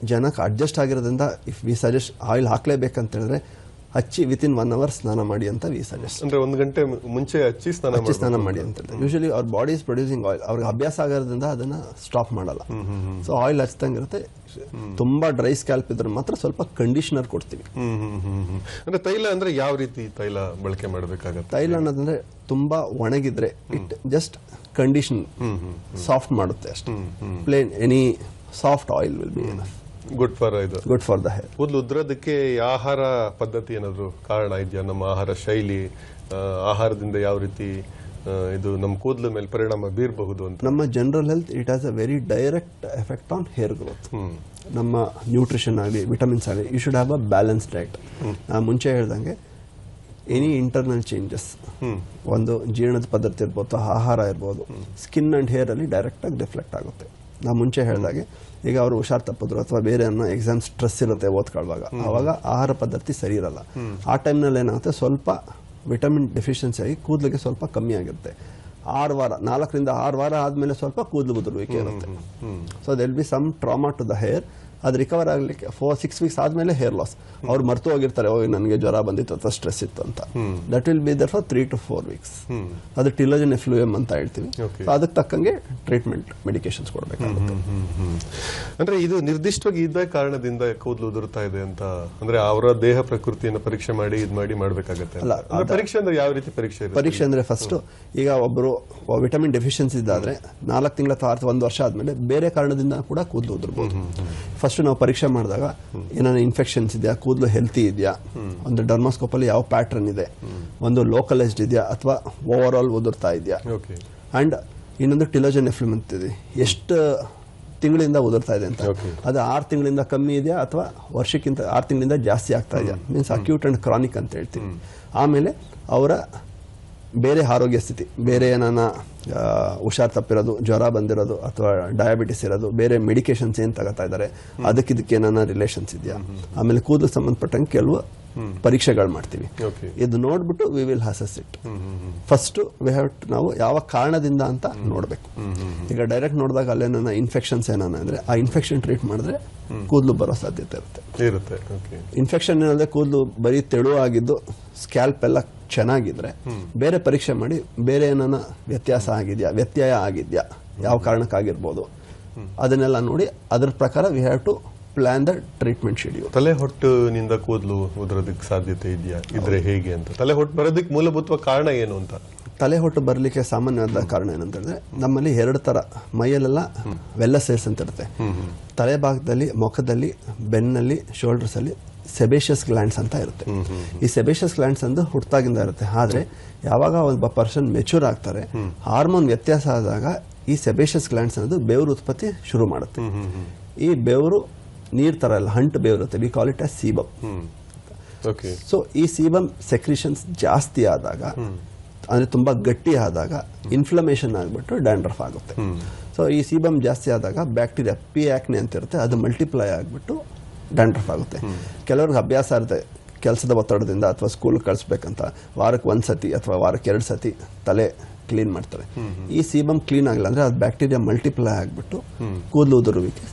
ಜನಕ್ಕೆ ಅಡ್ಜಸ್ಟ್ ಆಗಿರೋದ್ರಿಂದ ಇಫ್ ವಿ ಸಜೆಸ್ಟ್ ಆಯಿಲ್ ಹಾಕ್ಲೇಬೇಕಂತ ಹೇಳಿದ್ರೆ ಹಚ್ಚಿ ವಿತಿನ್ ಒನ್ ಅವರ್ ಸ್ನಾನ ಮಾಡಿ ಅಂತ ವಿ ಸಜೆಸ್ಟ್
ಅಂದ್ರೆ ಒಂದು ಗಂಟೆ ಮುಂಚೆ ಹಚ್ಚಿ ಸ್ನಾನ
ಹಚ್ಚಿ ಸ್ನಾನ. ಮಾಡಿ ಅಂತ. ಯೂಶಲಿ ಅವ್ರ ಬಾಡಿ ಇಸ್ ಪ್ರೊಡ್ಯೂಸಿಂಗ್ ಆಯಿಲ್ ಅವ್ರಿಗೆ ಅಭ್ಯಾಸ ಆಗೋದ್ರಿಂದ ಅದನ್ನ ಸ್ಟಾಪ್ ಮಾಡಲ್ಲ. ಸೊ ಆಯಿಲ್ ಹಚ್ದಂಗಿರುತ್ತೆ ತುಂಬಾ ಡ್ರೈ ಸ್ಕ್ಯಾಲ್ಪ್ ಇದ್ರೆ ಮಾತ್ರ ಸ್ವಲ್ಪ ಕಂಡೀಷನರ್ ಕೊಡ್ತೀವಿ.
ಅಂದ್ರೆ ತೈಲ ಅಂದ್ರೆ ಯಾವ ರೀತಿ ತೈಲ ಬಳಕೆ ಮಾಡಬೇಕಾಗುತ್ತೆ?
ತೈಲ ಅನ್ನೋದಂದ್ರೆ ತುಂಬಾ ಒಣಗಿದ್ರೆ ಇಟ್ ಜಸ್ಟ್ ಕಂಡೀಷನ್ ಸಾಫ್ಟ್ ಮಾಡುತ್ತೆ ಅಷ್ಟೇ. Plain any soft oil will be
good for ಇದು.
ಗುಡ್ ಫಾರ್ ದ ಹೇರ್
ಕೂದಲು ಉದ್ರೋದಕ್ಕೆ ಆಹಾರ ಪದ್ಧತಿ ಏನಾದ್ರು ಕಾರಣ ಇದೆಯಾ? ನಮ್ಮ ಆಹಾರ ಶೈಲಿ ಆಹಾರದಿಂದ ಯಾವ ರೀತಿ ಇದು ನಮ್ಮ ಕೂದಲು ಮೇಲೆ ಪರಿಣಾಮ ಬೀರಬಹುದು ಅಂತ.
ನಮ್ಮ general health it has a very direct effect on hair growth ನಮ್ಮ ನ್ಯೂಟ್ರಿಷನ್ ಆಗಲಿ ವಿಟಮಿನ್ಸ್ ಆಗಲಿ you should have a balance diet ನಾನು ಮುಂಚೆ ಹೇಳ್ದಂಗೆ ಎನಿ ಇಂಟರ್ನಲ್ ಚೇಂಜಸ್ ಒಂದು ಜೀರ್ಣದ ಪದ್ಧತಿ ಇರ್ಬೋದು ಆಹಾರ ಇರ್ಬೋದು ಸ್ಕಿನ್ ಅಂಡ್ ಹೇರ್ ಅಲ್ಲಿ ಡೈರೆಕ್ಟ್ ಆಗಿ ರಿಫ್ಲೆಕ್ಟ್ ಆಗುತ್ತೆ. ನಾ ಮುಂಚೆ ಹೇಳ್ದಾಗೆ ಈಗ ಅವರು ಹುಷಾರ್ ತಪ್ಪಿದ್ರು ಅಥವಾ ಬೇರೆ ಏನೋ ಎಕ್ಸಾಮ್ ಸ್ಟ್ರೆಸ್ ಇರುತ್ತೆ ಓದ್ಕೊಳ್ಳುವಾಗ ಅವಾಗ ಆಹಾರ ಪದ್ಧತಿ ಸರಿ ಇರಲ್ಲ. ಆ ಟೈಮ್ನಲ್ಲಿ ಏನಾಗುತ್ತೆ? ಸ್ವಲ್ಪ ವಿಟಮಿನ್ ಡೆಫಿಷಿಯನ್ಸಿ ಆಗಿ ಕೂದಲಿಗೆ ಸ್ವಲ್ಪ ಕಮ್ಮಿ ಆಗಿರುತ್ತೆ ಆರು ವಾರ ನಾಲ್ಕರಿಂದ ಆರು ವಾರ ಆದಮೇಲೆ ಸ್ವಲ್ಪ ಕೂದಲು ಬದಲು ಇರುತ್ತೆ. So they'll be some trauma to the hair ಅದು ರಿಕವರ್ ಆಗಲಿಕ್ಕೆ ಫೋರ್ ಸಿಕ್ಸ್ ವೀಕ್ಸ್ ಆದಮೇಲೆ ಹೇರ್ ಲಾಸ್ ಅವ್ರು ಮರ್ತು ಹೋಗಿರ್ತಾರೆ ಓ ನನಗೆ ಜ್ವರ ಬಂದಿತ್ತು ಅಥವಾ ಸ್ಟ್ರೆಸ್ ಇತ್ತು ಅಂತ. That will be there for three to four weeks ಅದು ಟಿಲೋಜನ್ ಎಫ್ಲೂಯಮ್ ಅಂತ ಹೇಳ್ತೀವಿ. ಅದಕ್ಕೆ ತಕ್ಕಂಗೆ ಟ್ರೀಟ್ಮೆಂಟ್ ಮೆಡಿಕೇಶನ್ಸ್ ಕೊಡಬೇಕಾಗುತ್ತೆ.
ಅಂದ್ರೆ ಇದು ನಿರ್ದಿಷ್ಟವಾಗಿ ಇದ್ದ ಕಾರಣದಿಂದ ಕೂದಲು ಉದುರ್ತಾ ಇದೆ ಅಂತ ಅಂದ್ರೆ ಅವರ ದೇಹ ಪ್ರಕೃತಿಯನ್ನು ಪರೀಕ್ಷೆ ಮಾಡಿ ಇದು ಮಾಡಿ ಮಾಡಬೇಕಾಗುತ್ತೆ
ಅಲ್ಲ,
ಪರೀಕ್ಷೆ ಅಂದರೆ ಯಾವ ರೀತಿ ಪರೀಕ್ಷೆ
ಪರೀಕ್ಷೆ ಅಂದ್ರೆ ಫಸ್ಟ್ ಈಗ ಒಬ್ಬರು ವಿಟಮಿನ್ ಡೆಫಿಷಿಯನ್ಸಿ ಇದ್ದಾದ್ರೆ ನಾಲ್ಕು ತಿಂಗಳ ಅಥವಾ ಒಂದು ವರ್ಷ ಆದಮೇಲೆ ಬೇರೆ ಕಾರಣದಿಂದ ಕೂಡ ಕೂದಲು ಉದುರ್ಬೋದು. ಫಸ್ಟ್ ನಾವು ಪರೀಕ್ಷೆ ಮಾಡಿದಾಗ ಏನಾದ್ರು ಇನ್ಫೆಕ್ಷನ್ಸ್ ಇದೆಯಾ? ಕೂದಲು ಹೆಲ್ತಿ ಇದೆಯಾ? ಒಂದು ಡರ್ಮೋಸ್ಕೋಪ್ ಅಲ್ಲಿ ಯಾವ ಪ್ಯಾಟ್ರನ್ ಇದೆ? ಒಂದು ಲೋಕಲೈಸ್ಡ್ ಇದೆಯಾ? ಅಥವಾ ಓವರ್ ಆಲ್ ಉದುರ್ತಾ ಇದೆಯಾ?
ಓಕೆ
ಅಂಡ್ ಇನ್ನೊಂದು ಟಿಲೋಜನ್ ಎಫ್ಲಿಮ್ ಅಂತಿದೆ ಎಷ್ಟು ತಿಂಗಳಿಂದ ಉದುರ್ತಾ ಇದೆ ಅಂತ. ಅದು ಆರು ತಿಂಗಳಿಂದ ಕಮ್ಮಿ ಇದೆಯಾ ಅಥವಾ ವರ್ಷಕ್ಕಿಂತ ಆರು ತಿಂಗಳಿಂದ ಜಾಸ್ತಿ ಆಗ್ತಾ ಇದೆಯಾ? ಮೀನ್ಸ್ ಅಕ್ಯೂಟ್ ಅಂಡ್ ಕ್ರಾನಿಕ್ ಅಂತ ಹೇಳ್ತೀವಿ. ಆಮೇಲೆ ಅವರ ಬೇರೆ ಆರೋಗ್ಯ ಸ್ಥಿತಿ ಬೇರೆ ಏನಾನ ಹುಷಾರು ತಪ್ಪಿರೋದು ಜ್ವರ ಬಂದಿರೋದು ಅಥವಾ ಡಯಾಬಿಟಿಸ್ ಇರೋದು ಬೇರೆ ಮೆಡಿಕೇಶನ್ಸ್ ಏನು ತಗೋತಾ ಇದ್ದಾರೆ ಅದಕ್ಕೆ ಇದಕ್ಕೆ ಏನಾನ ರಿಲೇಷನ್ಸ್ ಇದೆಯಾ? ಆಮೇಲೆ ಕೂದಲು ಸಂಬಂಧಪಟ್ಟಂಗೆ ಕೆಲವು ಪರೀಕ್ಷೆಗಳು ಮಾಡ್ತೀವಿ. ಇದು ನೋಡ್ಬಿಟ್ಟು we will assess it first we have ನಾವು ಯಾವ ಕಾರಣದಿಂದ ಅಂತ ನೋಡಬೇಕು. ಈಗ ಡೈರೆಕ್ಟ್ ನೋಡಿದಾಗ ಅಲ್ಲೇನ ಇನ್ಫೆಕ್ಷನ್ಸ್ ಏನಾನ ಅಂದ್ರೆ ಆ ಇನ್ಫೆಕ್ಷನ್ ಟ್ರೀಟ್ ಮಾಡಿದ್ರೆ ಕೂದಲು ಬರೋ ಸಾಧ್ಯತೆ ಇರುತ್ತೆ.
ಇರುತ್ತೆ
ಇನ್ಫೆಕ್ಷನ್ ಏನಂದ್ರೆ ಕೂದಲು ಬರೀ ತೆಳು ಆಗಿದ್ದು ಸ್ಕ್ಯಾಲ್ಪ್ ಎಲ್ಲ ಚೆನ್ನಾಗಿದ್ರೆ ಬೇರೆ ಪರೀಕ್ಷೆ ಮಾಡಿ ಬೇರೆ ಏನಾನ ವ್ಯತ್ಯಾಸ ಆಗಿದ್ಯಾ ವ್ಯತ್ಯಯ ಆಗಿದ್ಯಾ ಯಾವ ಕಾರಣಕ್ಕಾಗಿರ್ಬೋದು. ಅದನ್ನೆಲ್ಲ ನೋಡಿ ಅದ್ರ ಪ್ರಕಾರ we have to plan the treatment schedule
ತಲೆ ಹೊಟ್ಟಿನಿಂದ ಕೂದಲು ಉದುರೋದಕ್ಕೆ ಸಾಧ್ಯತೆ ಇದೆಯಾ? ಇದ್ರೆ ಹೇಗೆ ಅಂತ. ತಲೆ ಹೊಟ್ಟು ಬರೋದಕ್ಕೆ ಮೂಲಭೂತ ಕಾರಣ ಏನು ಅಂತ?
ತಲೆ ಹೊಟ್ಟು ಬರಲಿಕ್ಕೆ ಸಾಮಾನ್ಯವಾದ ಕಾರಣ ಏನಂತ ಹೇಳಿದ್ರೆ ನಮ್ಮಲ್ಲಿ ಎರಡು ತರ ಮೈಯಲ್ಲೆಲ್ಲ ವೆಲ್ಲ ಸೇಲ್ಸ್ ಅಂತ ಇರುತ್ತೆ. ತಲೆ ಭಾಗದಲ್ಲಿ ಮುಖದಲ್ಲಿ ಬೆನ್ನಲ್ಲಿ ಶೋಲ್ಡರ್ಸ್ ಅಲ್ಲಿ ಸೆಬೇಷಿಯಸ್ ಗ್ಲ್ಯಾಂಡ್ಸ್ ಅಂತ ಇರುತ್ತೆ. ಈ ಸೆಬೇಷಿಯಸ್ ಗ್ಲ್ಯಾಂಡ್ಸ್ ಅಂದು ಹುಟ್ಟಾಗಿಂದ ಇರುತ್ತೆ. ಆದರೆ ಯಾವಾಗ ಒಬ್ಬ ಪರ್ಸನ್ ಮೆಚೂರ್ ಆಗ್ತಾರೆ ಹಾರ್ಮೋನ್ ವ್ಯತ್ಯಾಸ ಆದಾಗ ಈ ಸೆಬೇಷಿಯಸ್ ಗ್ಲ್ಯಾಂಡ್ಸ್ ಅನ್ನೋದು ಬೆವರು ಉತ್ಪತ್ತಿ ಶುರು ಮಾಡುತ್ತೆ. ಈ ಬೆವರು ನೀರ್ ತರ ಇಲ್ಲ ಹಂಟ್ ಬೆವರು we call it a sebum
okay
so ಈ ಸೀಬಮ್ ಸೆಕ್ರಿಷನ್ಸ್ ಜಾಸ್ತಿ ಆದಾಗ ಅಂದ್ರೆ ತುಂಬಾ ಗಟ್ಟಿ ಆದಾಗ ಇನ್ಫ್ಲಮೇಷನ್ ಆಗಿಬಿಟ್ಟು ಡ್ಯಾಂಡ್ರಫ್ ಆಗುತ್ತೆ. ಸೊ ಈ ಸೀಬಮ್ ಜಾಸ್ತಿ ಆದಾಗ ಬ್ಯಾಕ್ಟೀರಿಯಾ ಪಿ ಆಕ್ನೆ ಅಂತ ಇರುತ್ತೆ. ಅದು ಮಲ್ಟಿಪ್ಲೈ ಆಗಿಬಿಟ್ಟು ಡ್ಯಾಂಡ್ರಫ್ ಆಗುತ್ತೆ. ಕೆಲವ್ರಿಗೆ ಅಭ್ಯಾಸ ಇರುತ್ತೆ ಕೆಲಸದ ಒತ್ತಡದಿಂದ ಅಥವಾ ಸ್ಕೂಲ್ ಕಳಿಸ್ಬೇಕಂತ. ವಾರಕ್ಕೆ ಒಂದು ಸತಿ ಅಥವಾ ವಾರಕ್ಕೆ ಎರಡು ಸತಿ ತಲೆ ಕ್ಲೀನ್ ಮಾಡ್ತಾರೆ ಈ ಸೀಬಮ್ ಕ್ಲೀನ್ ಆಗಿಲ್ಲ ಅಂದ್ರೆ ಅದು ಬ್ಯಾಕ್ಟೀರಿಯಾ ಮಲ್ಟಿಪ್ಲೈ ಆಗಿಬಿಟ್ಟು ಕೂದಲು ಉದುರುವಿಕೆ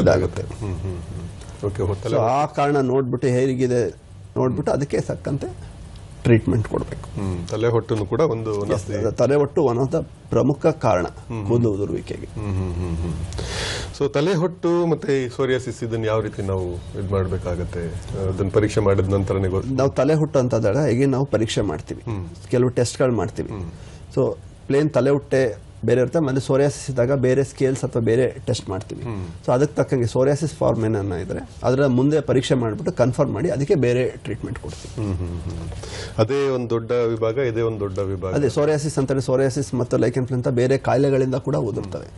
ಇದಾಗುತ್ತೆ. ಆ ಕಾರಣ ನೋಡ್ಬಿಟ್ಟು ಹೇಗಿದೆ ನೋಡ್ಬಿಟ್ಟು ಅದಕ್ಕೆ ತಕ್ಕಂತೆ ಟ್ರೀಟ್ಮೆಂಟ್ ಕೊಡಬೇಕು.
ತಲೆ ಹೊಟ್ಟು ಕೂಡ ಒಂದು
ತಲೆ ಹೊಟ್ಟು ಒನ್ ಆಫ್ ದ ಪ್ರಮುಖ ಕಾರಣ ಕೂದಲು ಉದುರುವಿಕೆಗೆ.
ಸೊ ತಲೆ ಹೊಟ್ಟು ಮತ್ತೆ ಸೋರಿಯಾಸಿಸ್ ಇದನ್ನ ಯಾವ ರೀತಿ ನಾವು ಇದು ಮಾಡಬೇಕಾಗತ್ತೆ? ಅದನ್ನ ಪರೀಕ್ಷೆ ಮಾಡಿದ ನಂತರನೇ ಗೊತ್ತು.
ನಾವು ತಲೆ ಹುಟ್ಟು ಅಂತಂದಾಗ ಈಗ ನಾವು ಪರೀಕ್ಷೆ ಮಾಡ್ತೀವಿ. ಕೆಲವು ಟೆಸ್ಟ್ಗಳು ಮಾಡ್ತೀವಿ. ಸೊ ಪ್ಲೇನ್ ತಲೆ ಹುಟ್ಟೆ ಬೇರೆ ಇರುತ್ತೆ ಮತ್ತೆ ಸೋರಿಯಾಸಿಸ್ ಇದ್ದಾಗ ಬೇರೆ ಸ್ಕೇಲ್ಸ್ ಅಥವಾ ಬೇರೆ ಟೆಸ್ಟ್ ಮಾಡ್ತೀವಿ. ಸೊ ಅದಕ್ಕೆ ತಕ್ಕಂಗೆ ಸೋರಿಯಾಸಿಸ್ ಫಾರ್ಮ್ ಏನನ್ನ ಇದ್ರೆ ಅದರ ಮುಂದೆ ಪರೀಕ್ಷೆ ಮಾಡಿಬಿಟ್ಟು ಕನ್ಫರ್ಮ್ ಮಾಡಿ ಅದಕ್ಕೆ ಬೇರೆ ಟ್ರೀಟ್ಮೆಂಟ್ ಕೊಡ್ತೀವಿ.
ಅದೇ ಒಂದು ದೊಡ್ಡ ವಿಭಾಗ ಇದೇ ಒಂದು ದೊಡ್ಡ ವಿಭಾಗ.
ಅದೇ ಸೋರಿಯಾಸಿಸ್ ಅಂತಾರೆ ಸೋರಿಯಾಸಿಸ್ ಮತ್ತು ಲೈಕೆನ್ ಅಂತ ಬೇರೆ ಕಾಯಿಲೆಗಳಿಂದ ಕೂಡ ಉದುರ್ತವೆ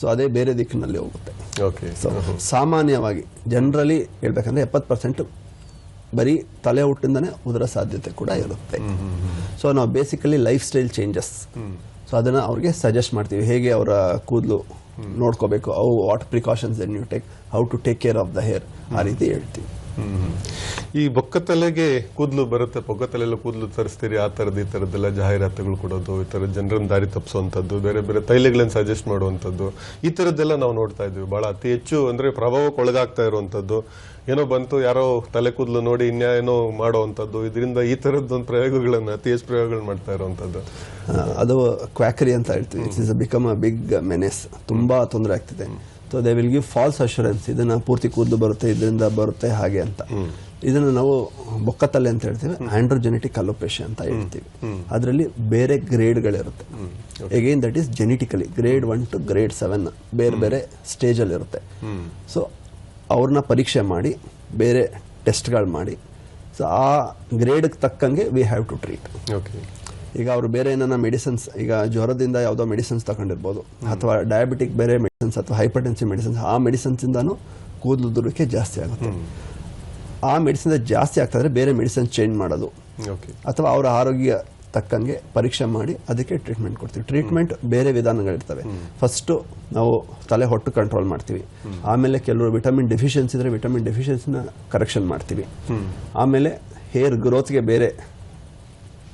ಸೊ ಅದೇ ಬೇರೆ ದಿಕ್ಕಿನಲ್ಲಿ ಹೋಗುತ್ತೆ.
ಓಕೆ
ಸೊ ಸಾಮಾನ್ಯವಾಗಿ ಜನರಲಿ ಹೇಳ್ಬೇಕಂದ್ರೆ ಎಪ್ಪತ್ತು ಪರ್ಸೆಂಟ್ ಬರೀ ತಲೆ ಹುಟ್ಟಿಂದನೇ ಉದರ ಸಾಧ್ಯತೆ ಕೂಡ ಇರುತ್ತೆ. ಸೊ ನಾವು basically lifestyle changes so ಅದನ್ನು ಅವ್ರಿಗೆ ಸಜೆಸ್ಟ್ ಮಾಡ್ತೀವಿ. ಹೇಗೆ ಅವರ ಕೂದಲು ನೋಡ್ಕೋಬೇಕು, ಅವು what precautions then you take how to take care of the hair ಆ ರೀತಿ ಹೇಳ್ತೀವಿ.
ಈ ಬೊಕ್ಕ ತಲೆಗೆ ಕೂದಲು ಬರುತ್ತೆ ಬೊಕ್ಕ ತಲೆಲ್ಲ ಕೂದಲು ತರಿಸ್ತೀರಿ, ಆ ಥರದ್ದು, ಈ ಥರದ್ದೆಲ್ಲ ಜಾಹೀರಾತುಗಳು ಕೊಡೋದು, ಈ ತರ ಜನರನ್ನ ದಾರಿ ತಪ್ಪಿಸುವಂತದ್ದು ಬೇರೆ ಬೇರೆ ತೈಲಗಳನ್ನು ಸಜೆಸ್ಟ್ ಮಾಡುವಂಥದ್ದು, ಈ ಥರದ್ದೆಲ್ಲ ನಾವು ನೋಡ್ತಾ ಇದ್ವಿ ಬಹಳ ಅತಿ ಹೆಚ್ಚು ಅಂದ್ರೆ ಪ್ರಭಾವಕ್ಕೆ ಒಳಗಾಗ್ತಾ ಇರುವಂತದ್ದು ಏನೋ ಬಂತು, ಯಾರೋ ತಲೆ ಕೂದಲು ನೋಡಿ ಇನ್ಯಾನೋ ಮಾಡುವಂತದ್ದು ಇದರಿಂದ ಈ ಥರದ್ದೊಂದು ಪ್ರಯೋಗಗಳನ್ನು, ಅತಿ ಹೆಚ್ಚು ಪ್ರಯೋಗಗಳು ಮಾಡ್ತಾ ಇರುವಂತದ್ದು
ಅದು ಕ್ವಾಕರಿ ಅಂತ ಹೇಳ್ತೀವಿ. It's is become a big menace ತುಂಬಾ ತೊಂದರೆ ಆಗ್ತಿದೆ. So they will give false assurance ಇದನ್ನು ಪೂರ್ತಿ ಕೂದಲು ಬರುತ್ತೆ, ಇದರಿಂದ ಬರುತ್ತೆ ಹಾಗೆ ಅಂತ. ಇದನ್ನು ನಾವು ಬೊಕ್ಕತಲೆ ಅಂತ ಹೇಳ್ತೀವಿ ಆಂಡ್ರೋಜೆನೆಟಿಕ್ ಅಲೋಪೇಶಿ ಅಂತ ಹೇಳ್ತೀವಿ. ಅದರಲ್ಲಿ ಬೇರೆ ಗ್ರೇಡ್ಗಳಿರುತ್ತೆ. Again that is genetically grade one to grade seven ಬೇರೆ ಬೇರೆ ಸ್ಟೇಜಲ್ಲಿ ಇರುತ್ತೆ. ಸೊ ಅವ್ರನ್ನ ಪರೀಕ್ಷೆ ಮಾಡಿ, ಬೇರೆ ಟೆಸ್ಟ್ಗಳು ಮಾಡಿ. ಸೊ ಆ ಗ್ರೇಡ್ಗೆ ತಕ್ಕಂಗೆ we have to treat
okay
ಈಗ ಅವರು ಬೇರೆ ಏನನ್ನ ಮೆಡಿಸಿನ್ಸ್ ಈಗ ಜ್ವರದಿಂದ ಯಾವುದೋ ಮೆಡಿಸಿನ್ಸ್ ತಗೊಂಡಿರ್ಬೋದು ಅಥವಾ ಡಯಾಬಿಟಿಕ್ ಬೇರೆ ಮೆಡಿಸಿನ್ಸ್ ಅಥವಾ ಹೈಪರ್ಟೆನ್ಸಿವ್ ಮೆಡಿಸಿನ್ಸ್ ಆ ಮೆಡಿಸಿನ್ಸ್ ಇಂದಾನು ಕೂದಲು ದುರುವಿಕೆ ಜಾಸ್ತಿ ಆಗುತ್ತೆ. ಆ ಮೆಡಿಸಿನ್ ಜಾಸ್ತಿ ಆಗ್ತಾದ್ರೆ ಬೇರೆ ಮೆಡಿಸಿನ್ ಚೇಂಜ್ ಮಾಡೋದು.
ಓಕೆ.
ಅಥವಾ ಅವರ ಆರೋಗ್ಯ ತಕ್ಕಂಗೆ ಪರೀಕ್ಷೆ ಮಾಡಿ ಅದಕ್ಕೆ ಟ್ರೀಟ್ಮೆಂಟ್ ಕೊಡ್ತೀವಿ. ಟ್ರೀಟ್ಮೆಂಟ್ ಬೇರೆ ವಿಧಾನಗಳಿರ್ತವೆ. ಫಸ್ಟು ನಾವು ತಲೆ ಹೊಟ್ಟು ಕಂಟ್ರೋಲ್ ಮಾಡ್ತೀವಿ. ಆಮೇಲೆ ಕೆಲವರು ವಿಟಮಿನ್ ಡೆಫಿಷಿಯನ್ಸಿ ಇದ್ರೆ ವಿಟಮಿನ್ ಡೆಫಿಷಿಯನ್ಸಿನ ಕರೆಕ್ಷನ್ ಮಾಡ್ತೀವಿ. ಆಮೇಲೆ ಹೇರ್ ಗ್ರೋತ್ಗೆ ಬೇರೆ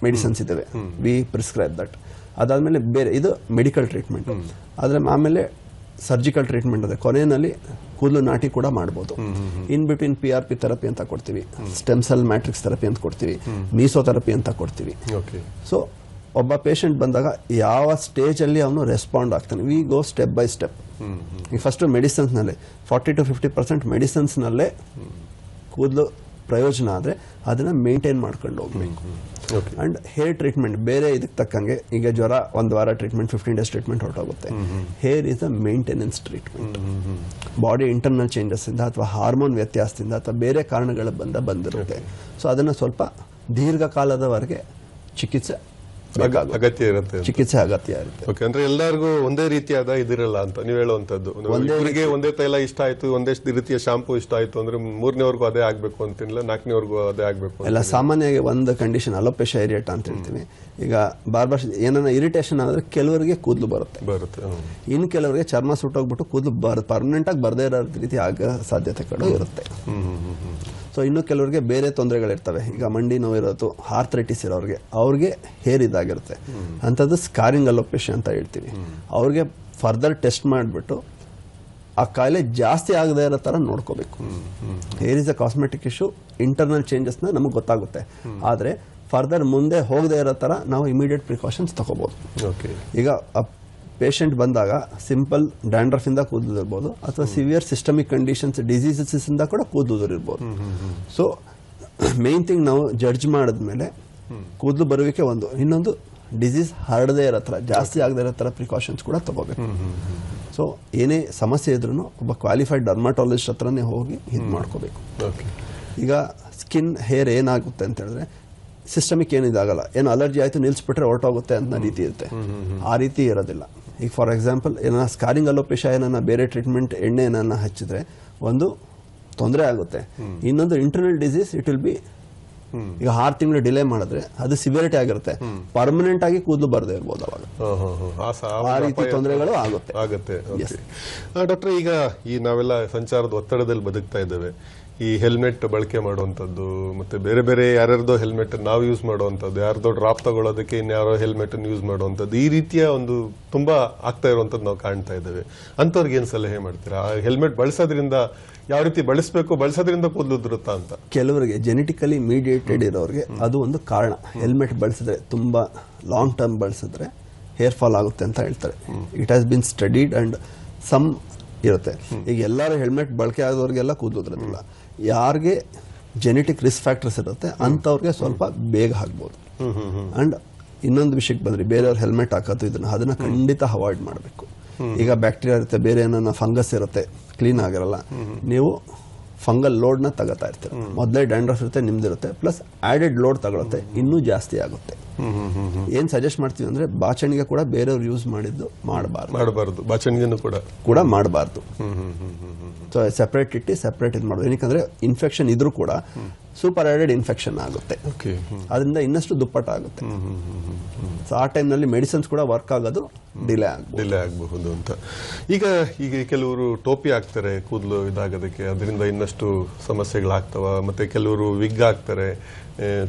ಮೆಡಿಸಿನ್ಸ್ ಇದ್ದಾವೆ ವಿ ಪ್ರಿಸ್ಕ್ರೈಬ್ ದಟ್. ಅದಾದಮೇಲೆ ಬೇರೆ ಇದು ಮೆಡಿಕಲ್ ಟ್ರೀಟ್ಮೆಂಟ್. ಆದರೆ ಆಮೇಲೆ ಸರ್ಜಿಕಲ್ ಟ್ರೀಟ್ಮೆಂಟ್ ಅದೇ. ಕೊನೆಯಲ್ಲಿ ಕೂದಲು ನಾಟಿ ಕೂಡ ಮಾಡ್ಬೋದು. In between P R P therapy ಅಂತ ಕೊಡ್ತೀವಿ. ಸ್ಟೆಮ್ ಸೆಲ್ ಮ್ಯಾಟ್ರಿಕ್ಸ್ ಥೆರಪಿ ಅಂತ ಕೊಡ್ತೀವಿ. ಮೀಸೋಥೆರಪಿ ಅಂತ ಕೊಡ್ತೀವಿ.
ಓಕೆ
ಸೊ ಒಬ್ಬ ಪೇಷಂಟ್ ಬಂದಾಗ ಯಾವ ಸ್ಟೇಜಲ್ಲಿ ಅವನು ರೆಸ್ಪಾಂಡ್ ಆಗ್ತಾನೆ. We go step by step ಈಗ ಫಸ್ಟು ಮೆಡಿಸನ್ಸ್ನಲ್ಲೇ ಫಾರ್ಟಿ ಟು ಫಿಫ್ಟಿ ಪರ್ಸೆಂಟ್ ಮೆಡಿಸನ್ಸ್ನಲ್ಲೇ ಕೂದಲು ಪ್ರಯೋಜನ ಆದರೆ ಅದನ್ನು ಮೇಂಟೈನ್ ಮಾಡ್ಕೊಂಡು ಹೋಗ್ಬೇಕು. ಅಂಡ್ ಹೇರ್ ಟ್ರೀಟ್ಮೆಂಟ್ ಬೇರೆ ಇದಕ್ಕೆ ತಕ್ಕಂಗೆ ಈಗ ಜ್ವರ ಒಂದು ವಾರ ಟ್ರೀಟ್ಮೆಂಟ್ ಫಿಫ್ಟೀನ್ ಡೇಸ್ ಟ್ರೀಟ್ಮೆಂಟ್ ಹೊರಟೋಗುತ್ತೆ. Hair is a maintenance treatment body internal changes ಇಂದ ಅಥವಾ ಹಾರ್ಮೋನ್ ವ್ಯತ್ಯಾಸದಿಂದ ಅಥವಾ ಬೇರೆ ಕಾರಣಗಳ ಬಂದ ಬಂದಿರುತ್ತೆ. ಸೊ ಅದನ್ನು ಸ್ವಲ್ಪ ದೀರ್ಘಕಾಲದವರೆಗೆ ಚಿಕಿತ್ಸೆ ಬೇಕಾಗುತ್ತೆ
ಅಗತ್ಯ ಇರುತ್ತೆ
ಚಿಕಿತ್ಸೆ ಅಗತ್ಯ ಇರುತ್ತೆ.
ಓಕೆ ಅಂದ್ರೆ ಎಲ್ಲರಿಗೂ ಒಂದೇ ರೀತಿಯಾದ ಇದಿರಲ್ಲ ಅಂತ ನೀವು ಹೇಳುವಂತದ್ದು ಒಂದೇ ಒಂದೇ ತೈಲ ಇಷ್ಟ ಆಯ್ತು ಒಂದೇ ರೀತಿಯ ಶಾಂಪೂ ಇಷ್ಟ ಆಯ್ತು ಅಂದ್ರೆ ಮೂರನೇವರೆಗೂ ಅದೇ ಆಗ್ಬೇಕು ಅಂತಿಲ್ಲ ನಾಲ್ಕನೇವರೆಗೂ ಅದೇ ಆಗ್ಬೇಕು
ಎಲ್ಲ ಸಾಮಾನ್ಯವಾಗಿ ಒಂದು ಕಂಡೀಷನ್ ಅಲೋಪೇಶ ಇರಿಯೇಟ ಅಂತ ಹೇಳ್ತೀವಿ. ಈಗ ಬಾರ್ಬರ್ ಏನನ್ನ ಇರಿಟೇಷನ್ ಆದರೆ ಕೆಲವರಿಗೆ ಕೂದಲು ಬರುತ್ತೆ.
ಬರುತ್ತೆ.
ಇನ್ನು ಕೆಲವರಿಗೆ ಚರ್ಮ ಸುಟ್ಟೋಗ್ಬಿಟ್ಟು ಕೂದಲು ಬರ್ ಪರ್ಮನೆಂಟ್ ಆಗಿ ಬರದೇ ಇರೋ ರೀತಿ ಆಗ ಕಡೆ ಇರುತ್ತೆ.
ಹ್ಮ್ ಹ್ಮ್ ಹ್ಮ್ ಹ್ಮ್.
ಸೊ ಇನ್ನು ಕೆಲವರಿಗೆ ಬೇರೆ ತೊಂದರೆಗಳಿರ್ತವೆ. ಈಗ ಮಂಡಿ ನೋವು ಇರೋದು ಆರ್ಥ್ರೈಟಿಸ್ ಇರೋರಿಗೆ ಅವ್ರಿಗೆ ಹೇರ್ ಇದಾಗಿರುತ್ತೆ. ಅಂಥದ್ದು ಸ್ಕಾರಿಂಗ್ ಅಲೋಪೇಶಿ ಅಂತ ಹೇಳ್ತೀವಿ. ಅವ್ರಿಗೆ ಫರ್ದರ್ ಟೆಸ್ಟ್ ಮಾಡಿಬಿಟ್ಟು ಆ ಕಾಯಿಲೆ ಜಾಸ್ತಿ ಆಗದೇ ಇರೋ ಥರ ನೋಡ್ಕೋಬೇಕು. Hair is a cosmetic issue internal ಚೇಂಜಸ್ನ ನಮಗೆ ಗೊತ್ತಾಗುತ್ತೆ. ಆದರೆ ಫರ್ದರ್ ಮುಂದೆ ಹೋಗದೇ ಇರೋ ಥರ ನಾವು ಇಮಿಡಿಯೇಟ್ ಪ್ರಿಕಾಷನ್ಸ್ ತಗೋಬೋದು.
ಓಕೆ
ಈಗ ಪೇಷಂಟ್ ಬಂದಾಗ ಸಿಂಪಲ್ ಡ್ಯಾಂಡ್ರಫ್ ಇಂದ ಕೂದಲಿರ್ಬೋದು ಅಥವಾ ಸಿವಿಯರ್ ಸಿಸ್ಟಮಿಕ್ ಕಂಡೀಷನ್ಸ್ ಡಿಸೀಸಸ್ ಇಂದ ಕೂಡ ಕೂದಲಿರ್ಬೋದು. ಸೊ ಮೇನ್ ಥಿಂಗ್ ನಾವು ಜಡ್ಜ್ ಮಾಡಿದ್ಮೇಲೆ ಕೂದಲು ಬರುವಿಕೆ ಒಂದು. ಇನ್ನೊಂದು ಡಿಸೀಸ್ ಹರಡದೇ ಇರೋ ಥರ ಜಾಸ್ತಿ ಆಗದೇ ಇರೋ ಥರ ಪ್ರಿಕಾಷನ್ಸ್ ಕೂಡ ತಗೋಬೇಕು. ಸೊ ಏನೇ ಸಮಸ್ಯೆ ಇದ್ರೂ ಒಬ್ಬ ಕ್ವಾಲಿಫೈಡ್ ಡರ್ಮಾಟಾಲಜಿಸ್ಟ್ ಹತ್ರನೇ ಹೋಗಿ ಇದು ಮಾಡ್ಕೋಬೇಕು.
ಓಕೆ.
ಈಗ ಸ್ಕಿನ್ ಹೇರ್ ಏನಾಗುತ್ತೆ ಅಂತ ಹೇಳಿದ್ರೆ ಸಿಸ್ಟಮಿಕ್ ಏನಿದಾಗಲ್ಲ. ಏನು ಅಲರ್ಜಿ ಆಯಿತು ನಿಲ್ಲಿಸ್ಬಿಟ್ರೆ ಹೊರಟೋಗುತ್ತೆ ಅಂತ ರೀತಿ ಇರುತ್ತೆ. ಆ ರೀತಿ ಇರೋದಿಲ್ಲ. ಈಗ ಫಾರ್ ಎಕ್ಸಾಂಪಲ್ ಏನನ್ನ ಸ್ಕಾರಿಂಗ್ ಅಲೋಪೇಶ ಏನನ್ನ ಬೇರೆ ಟ್ರೀಟ್ಮೆಂಟ್ ಎಣ್ಣೆ ಏನನ್ನ ಹಚ್ಚಿದ್ರೆ ಒಂದು ತೊಂದರೆ ಆಗುತ್ತೆ. ಇನ್ನೊಂದು internal disease it will be ಈಗ ಆರು ತಿಂಗಳು ಡಿಲೇ ಮಾಡಿದ್ರೆ ಅದು ಸಿವಿಯರಿಟಿ ಆಗಿರುತ್ತೆ. ಪರ್ಮನೆಂಟ್ ಆಗಿ ಕೂದಲು ಬರದೇ ಇರ್ಬೋದು ಅವಾಗ.
ಆ
ರೀತಿ ತೊಂದರೆಗಳು ಆಗುತ್ತೆ.
ಆಗುತ್ತೆ ಡಾಕ್ಟರ್ ಈಗ ಈ ನಾವೆಲ್ಲ ಸಂಚಾರದ ಒತ್ತಡದಲ್ಲಿ ಬದುಕ್ತಾ ಇದ್ದೇವೆ. ಈ ಹೆಲ್ಮೆಟ್ ಬಳಕೆ ಮಾಡುವಂಥದ್ದು ಮತ್ತೆ ಬೇರೆ ಬೇರೆ ಯಾರ್ಯಾರ್ದೋ ಹೆಲ್ಮೆಟ್ ನಾವು ಯೂಸ್ ಮಾಡುವಂಥದ್ದು ಯಾರ್ದೋ ಡ್ರಾಪ್ ತಗೊಳ್ಳೋದಕ್ಕೆ ಇನ್ಯಾರೋ ಹೆಲ್ಮೆಟ್ ಯೂಸ್ ಮಾಡುವಂಥದ್ದು ಈ ರೀತಿಯ ಒಂದು ತುಂಬಾ ಆಗ್ತಾ ಇರುವಂಥದ್ದು ನಾವು ಕಾಣ್ತಾ ಇದ್ದೇವೆ. ಅಂಥವ್ರಿಗೆ ಏನು ಸಲಹೆ ಮಾಡ್ತೀರಾ? ಆ ಹೆಲ್ಮೆಟ್ ಬಳಸೋದ್ರಿಂದ ಯಾವ ರೀತಿ ಬಳಸಬೇಕು ಬಳಸೋದ್ರಿಂದ ಕೂದಲು ಉದುರುತ್ತಾ ಅಂತ?
ಕೆಲವರಿಗೆ ಜೆನೆಟಿಕಲಿ ಮೀಡಿಯೇಟೆಡ್ ಇರೋರಿಗೆ ಅದು ಒಂದು ಕಾರಣ. ಹೆಲ್ಮೆಟ್ ಬಳಸಿದ್ರೆ ತುಂಬಾ ಲಾಂಗ್ ಟರ್ಮ್ ಬಳಸಿದ್ರೆ ಹೇರ್ ಫಾಲ್ ಆಗುತ್ತೆ ಅಂತ ಹೇಳ್ತಾರೆ. It has been studied and some ಇರುತ್ತೆ. ಈಗ ಎಲ್ಲರೂ ಹೆಲ್ಮೆಟ್ ಬಳಕೆ ಆದವ್ರಿಗೆಲ್ಲ ಕೂದಲುದ್ರದಿಲ್ಲ ಯಾರಿಗೆ ಜೆನೆಟಿಕ್ ರಿಸ್ಕ್ ಫ್ಯಾಕ್ಟರ್ಸ್ ಇರುತ್ತೆ, ಅಂಥವ್ರಿಗೆ ಸ್ವಲ್ಪ ಬೇಗ ಆಗ್ಬೋದು ಅಂಡ್ ಇನ್ನೊಂದು ವಿಷಯಕ್ಕೆ ಬಂದ್ರಿ, ಬೇರೆಯವ್ರು ಹೆಲ್ಮೆಟ್ ಹಾಕೋದು, ಇದನ್ನ, ಅದನ್ನ ಖಂಡಿತ ಅವಾಯ್ಡ್ ಮಾಡಬೇಕು. ಈಗ ಬ್ಯಾಕ್ಟೀರಿಯಾ ಇರುತ್ತೆ, ಬೇರೆ ಏನನ್ನ ಫಂಗಸ್ ಇರುತ್ತೆ ಕ್ಲೀನ್ ಆಗಿರಲ್ಲ, ನೀವು ಫಂಗಲ್ ಲೋಡ್ನ ತಗೋತಾ ಇರ್ತೀರ. ಮೊದಲೇ ಡ್ಯಾಂಡ್ರಫ್ ಇರುತ್ತೆ ನಿಮ್ದಿರುತ್ತೆ ಪ್ಲಸ್ ಆಡೆಡ್ ಲೋಡ್ ತಗೊಳುತ್ತೆ ಇನ್ನೂ ಜಾಸ್ತಿ ಆಗುತ್ತೆ. ಏನ್ ಸಜೆಸ್ಟ್ ಮಾಡ್ತೀವಿ ಅಂದ್ರೆ ಬಾಚಣಿಗೆ ಕೂಡ ಬೇರೆಯವ್ರು ಯೂಸ್ ಮಾಡಿದ್ದು ಮಾಡಬಾರ್ದು.
ಮಾಡಬಾರ್ದು. ಬಾಚಣಿಗೆನೂ ಕೂಡ.
ಕೂಡ ಮಾಡಬಾರ್ದು. ಸೊ ಸಪ್ರೇಟ್ ಇಟ್ಟು ಸೆಪ್ರೇಟ್ ಇದು ಮಾಡೋದು ಏನಕ್ಕಂದ್ರೆ ಇನ್ಫೆಕ್ಷನ್ ಇದ್ರೂ ಕೂಡ ಸೂಪರ್ ಆಡೆಡ್ ಇನ್ಫೆಕ್ಷನ್ ಆಗುತ್ತೆ.
ಓಕೆ
ಅದರಿಂದ ಇನ್ನಷ್ಟು ದುಪ್ಪಟ್ಟ ಆಗುತ್ತೆ. ಸೊ ಆ ಟೈಮ್ನಲ್ಲಿ ಮೆಡಿಸಿನ್ಸ್ ಕೂಡ ವರ್ಕ್ ಆಗೋದು ಡಿಲೇ ಆಗ್ಬೋದು.
ಡಿಲೇ ಆಗಬಹುದು ಅಂತ. ಈಗ ಈಗ ಕೆಲವರು ಟೋಪಿ ಹಾಕ್ತಾರೆ ಕೂದಲು ಇದಾಗೋದಕ್ಕೆ. ಅದರಿಂದ ಇನ್ನಷ್ಟು ಸಮಸ್ಯೆಗಳಾಗ್ತವ. ಮತ್ತೆ ಕೆಲವರು ವಿಗ್ ಹಾಕ್ತಾರೆ